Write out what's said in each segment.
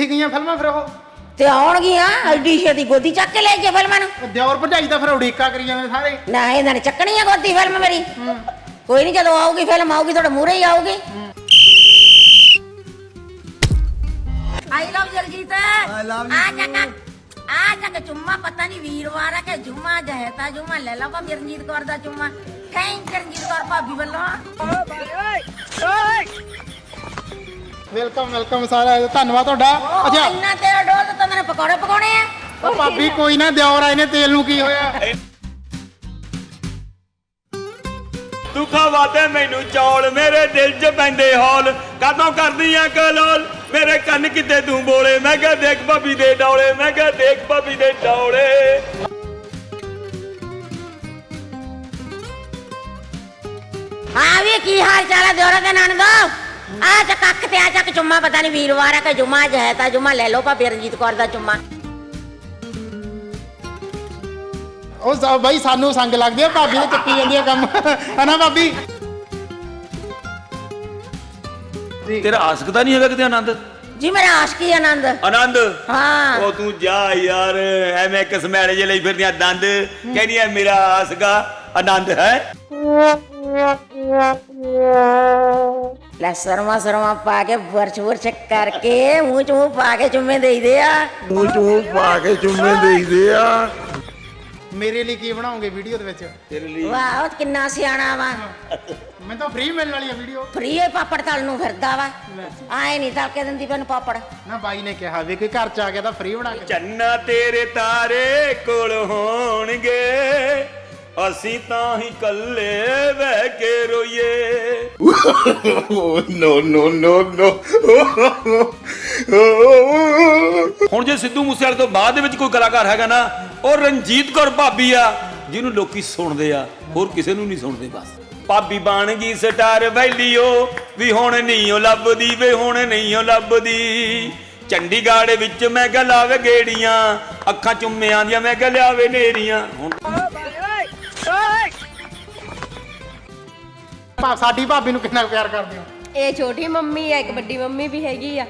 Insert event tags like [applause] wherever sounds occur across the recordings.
ਕਿੱਥੇ ਗਈਆਂ ਫਿਲਮਾਂ ਫਿਰ ਉਹ? ਤੇ ਆਉਣਗੀਆਂ ਐਡੀ ਛੇਤੀ ਗੋਦੀ ਚੱਕ ਕੇ ਲੈ ਕੇ ਫਿਲਮਾਂ ਨੂੰ। ਉਹ ਦਿਓਰ ਭਰਜਾਈ ਤਾਂ ਫਿਰ ਉਡੀਕਾ ਕਰੀ ਜਾਂਦੇ ਸਾਰੇ। ਨਾ ਇਹਨਾਂ ਨੇ ਚੱਕਣੀ ਆ ਗੋਦੀ ਫਿਲਮ ਮੇਰੀ। ਕੋਈ ਨਹੀਂ ਜਦੋਂ ਆਊਗੀ ਫਿਲਮ ਆਊਗੀ ਤੁਹਾਡੇ ਮੂਹਰੇ ਹੀ ਆਊਗੀ। I love Jarjeet I love you ਆ ਚੱਕ ਆ ਚੱਕ ਚੁੰਮਾ ਪਤਾ ਨਹੀਂ ਵੀਰਵਾਰ ਆ ਕਿ ਜੁਮਾ ਜਹਤਾ ਜੁਮਾ ਲੈ ਲਾ ਭਾਬੀ ਰਣਜੀਤ ਕੌਰ ਦਾ ਚੁੰਮਾ ਥੈਂਕ ਰਣਜੀਤ ਕੌਰ ਭਾਬੀ ਵੱਲੋਂ। ਵੈਲਕਮ ਵੈਲਕਮ ਸਾਰਾ ਧੰਨਵਾਦ ਤੁਹਾਡਾ। ਅੱਛਾ। ਇੰਨਾ ਤੇਰਾ ਡੋਲ ਤਾਂ ਤੈਨੂੰ ਪਕੌੜੇ ਪਕਾਉਣੇ ਆ। ਉਹ ਭਾਬੀ ਕੋਈ ਨਾ ਦਿਓਰ ਆਏ ਨੇ ਤੇਲ ਨੂੰ ਕੀ ਹੋਇਆ? ਤੂੰ ਖਵਾਦੇ ਮੈਨੂੰ ਚੌਲ ਮੇਰੇ ਦਿਲ 'ਚ ਪੈਂਦੇ ਹੌਲ। ਕਦੋਂ ਕਰਦੀ ਆ ਕਲੋਲ? ਮੇਰੇ ਕੰਨ ਕਿਤੇ ਤੂੰ ਬੋਲੇ। ਮੈਂ ਕਿਹਾ ਦੇਖ ਭਾਬੀ ਦੇ ਡੌਲੇ ਮੈਂ ਕਿਹਾ ਦੇਖ ਭਾਬੀ ਦੇ ਡੌਲੇ। ਹਾਂ ਵੀ ਕੀ ਹਾਲ ਚਾਲ ਹੈ ਦਿਓਰਾ ਦੇ ਨਣਦੋ? ਆ ਚੱਕ ਅੱਖ ਤੇ ਆ ਚੱਕ ਚੁੰਮਾ ਪਤਾ ਨਹੀਂ ਵੀਰਵਾਰ ਆ ਕਿ ਜੁਮਾ ਜਹਤਾ ਜੁਮਾ ਲੈ ਲਓ ਭਾਬੀ ਰਣਜੀਤ ਕੌਰ ਦਾ ਚੁੰਮਾ ਉਹ ਸ- ਬਾਈ ਸਾਨੂੰ ਸੰਗ ਲੱਗਦੀ ਆ ਭਾਬੀ ਨੇ ਚੱਕੀ ਜਾਂਦੀ ਆ ਕੰਮ। ਹਨਾ ਭਾਬੀ? ਤੇਰਾ ਆਸਕ ਤਾਂ ਨਹੀਂ ਹੈਗਾ ਕਿਤੇ ਆਨੰਦ? ਜੀ ਮੇਰਾ ਆਸ਼ਕੀ ਆਨੰਦ। ਆਨੰਦ? ਹਾਂ। ਉਹ ਤੂੰ ਜਾ ਯਾਰ ਐਵੇਂ ਕਸਮੈਲੇ ਜੇ ਲਈ ਫਿਰਦੀਆਂ ਦੰਦ। ਕਹਿੰਦੀ ਐ ਮੇਰਾ ਆਸਗਾ ਆਨੰਦ ਹੈ। ਲੈ ਸਰਮਾ ਸਰਮਾ ਪਾ ਕੇ ਵਰਚ ਵਰਚ ਕਰਕੇ ਮੂੰਹ ਚ ਮੂੰਹ ਪਾ ਕੇ ਚੁੰਮੇ ਦੇਈਦੇ ਆ। ਮੂੰਹ ਚ ਮੂੰਹ ਪਾ ਕੇ ਚੁੰਮੇ ਦੇਈਦੇ ਆ। ਮੇਰੇ ਲਈ ਕੀ ਬਣਾਉਂਗੇ ਵੀਡੀਓ ਦੇ ਵਿੱਚ? ਤੇਰੇ ਲਈ। ਵਾਹ ਉਹ ਕਿੰਨਾ ਸਿਆਣਾ ਵਾ। ਮੈਨੂੰ ਤਾਂ ਫ੍ਰੀ ਮਿਲਣ ਵਾਲੀ ਆ ਵੀਡੀਓ। ਫਰੀ ਪਾਪੜ ਤਲ ਨੂੰ ਫਿਰਦਾ ਵਾ। ਆਏ ਨਹੀਂ ਤਲ ਕੇ ਦਿੰਦੀ ਪੈਨ ਪਾਪੜ। ਨਾ ਬਾਈ ਨੇ ਕਿਹਾ ਵੀ ਕੋਈ ਘਰ ਚ ਆ ਗਿਆ ਤਾਂ ਫ੍ਰੀ ਬਣਾ ਕੇ ਚੰਨਾ ਤੇਰੇ ਤਾਰੇ ਕੋਲ ਹੋਣਗੇ। ਅਸੀਂ ਤਾਂ ਹੀ ਕੱਲੇ ਬਹਿ ਕੇ ਰੋਈਏ। ਨੋ ਨੋ ਨੋ ਨੋ ਹੁਣ ਜੇ ਸਿੱਧੂ ਮੂਸੇਵਾਲੇ ਤੋਂ ਬਾਅਦ ਦੇ ਵਿੱਚ ਕੋਈ ਕਲਾਕਾਰ ਹੈਗਾ ਨਾ ਉਹ ਰਣਜੀਤ ਕੌਰ ਭਾਬੀ ਆ ਜਿਹਨੂੰ ਲੋਕੀ ਸੁਣਦੇ ਆ ਹੋਰ ਕਿਸੇ ਨੂੰ ਨਹੀਂ ਸੁਣਦੇ ਬਸ। ਭਾਬੀ ਬਣ ਗਈ ਸਟਾਰ ਵੈਲੀਓ ਵੀ ਹੁਣ ਨਹੀਂ ਉਹ ਲੱਭਦੀ ਵੇ ਹੁਣ ਨਹੀਂ ਉਹ ਲੱਭਦੀ। ਚੰਡੀਗੜ੍ਹ ਵਿੱਚ ਮੈਂ ਗਲਾਵੇ ਗੇੜੀਆਂ ਅੱਖਾਂ ਚੁੰਮਿਆਂ ਦੀਆਂ ਮੈਂ ਗਲਿਆਵੇ ਨੇਰੀਆਂ ਹੁਣ ਭਾ- ਸਾਡੀ ਭਾਬੀ ਨੂੰ ਕਿੰਨਾ ਕੁ ਪਿਆਰ ਕਰਦੇ ਹੋ? ਇਹ ਛੋਟੀ ਮੰਮੀ ਆ ਇੱਕ ਵੱਡੀ ਮੰਮੀ ਵੀ ਹੈਗੀ ਆ।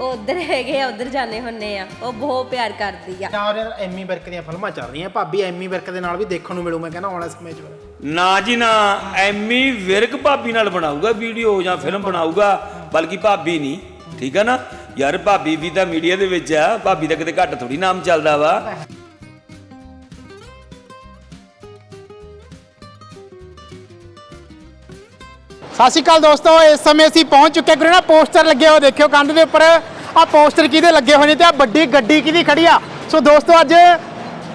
ਉਹ ਉਧਰ ਹੈਗੇ ਆ ਉਧਰ ਜਾਂਦੇ ਹੁੰਨੇ ਆ। ਉਹ ਬਹੁਤ ਪਿਆਰ ਕਰਦੀ ਆ। ਯਾਰ ਐਮੀ ਵਿਰਕ ਦੀਆਂ ਫਿਲਮਾਂ ਚੱਲ ਰਹੀਆਂ ਭਾਬੀ ਐਮੀ ਵਿਰਕ ਦੇ ਨਾਲ ਵੀ ਦੇਖਣ ਨੂੰ ਮਿਲੂ ਮੈਂ ਕਹਿੰਦਾ ਆਉਣ ਵਾਲੇ ਸਮੇਂ 'ਚ। ਨਾ ਜੀ ਨਾ। ਐਮੀ ਵਿਰਕ ਭਾਬੀ ਨਾਲ ਬਣਾਊਗਾ ਵੀਡੀਓ ਜਾਂ ਫਿਲਮ ਬਣਾਊਗਾ ਬਲਕਿ ਭਾਬੀ ਨਹੀਂ। ਠੀਕ ਹੈ ਨਾ? ਯਾਰ ਭਾਬੀ ਵੀ ਤਾਂ ਮੀਡੀਆ ਦੇ ਵਿੱਚ ਆ। ਭਾਬੀ ਦਾ ਕਿਤੇ ਘੱਟ ਥੋੜੀ ਨਾਮ ਚੱਲਦਾ ਵਾ। ਸਤਿ ਸ਼੍ਰੀ ਅਕਾਲ ਦੋਸਤੋ, ਇਸ ਸਮੇਂ ਅਸੀਂ ਪਹੁੰਚ ਚੁੱਕੇ ਗੁਰੂ ਨਾ ਪੋਸਟਰ ਲੱਗੇ ਹੋਏ ਦੇਖਿਓ, ਕੰਧ ਦੇ ਉੱਪਰ। ਆ ਪੋਸਟਰ ਕਿਹਦੇ ਲੱਗੇ ਹੋਏ ਨੇ ਤੇ ਆ ਵੱਡੀ ਗੱਡੀ ਕਿਹਦੀ ਖੜੀ ਆ? ਸੋ ਦੋਸਤੋ, ਅੱਜ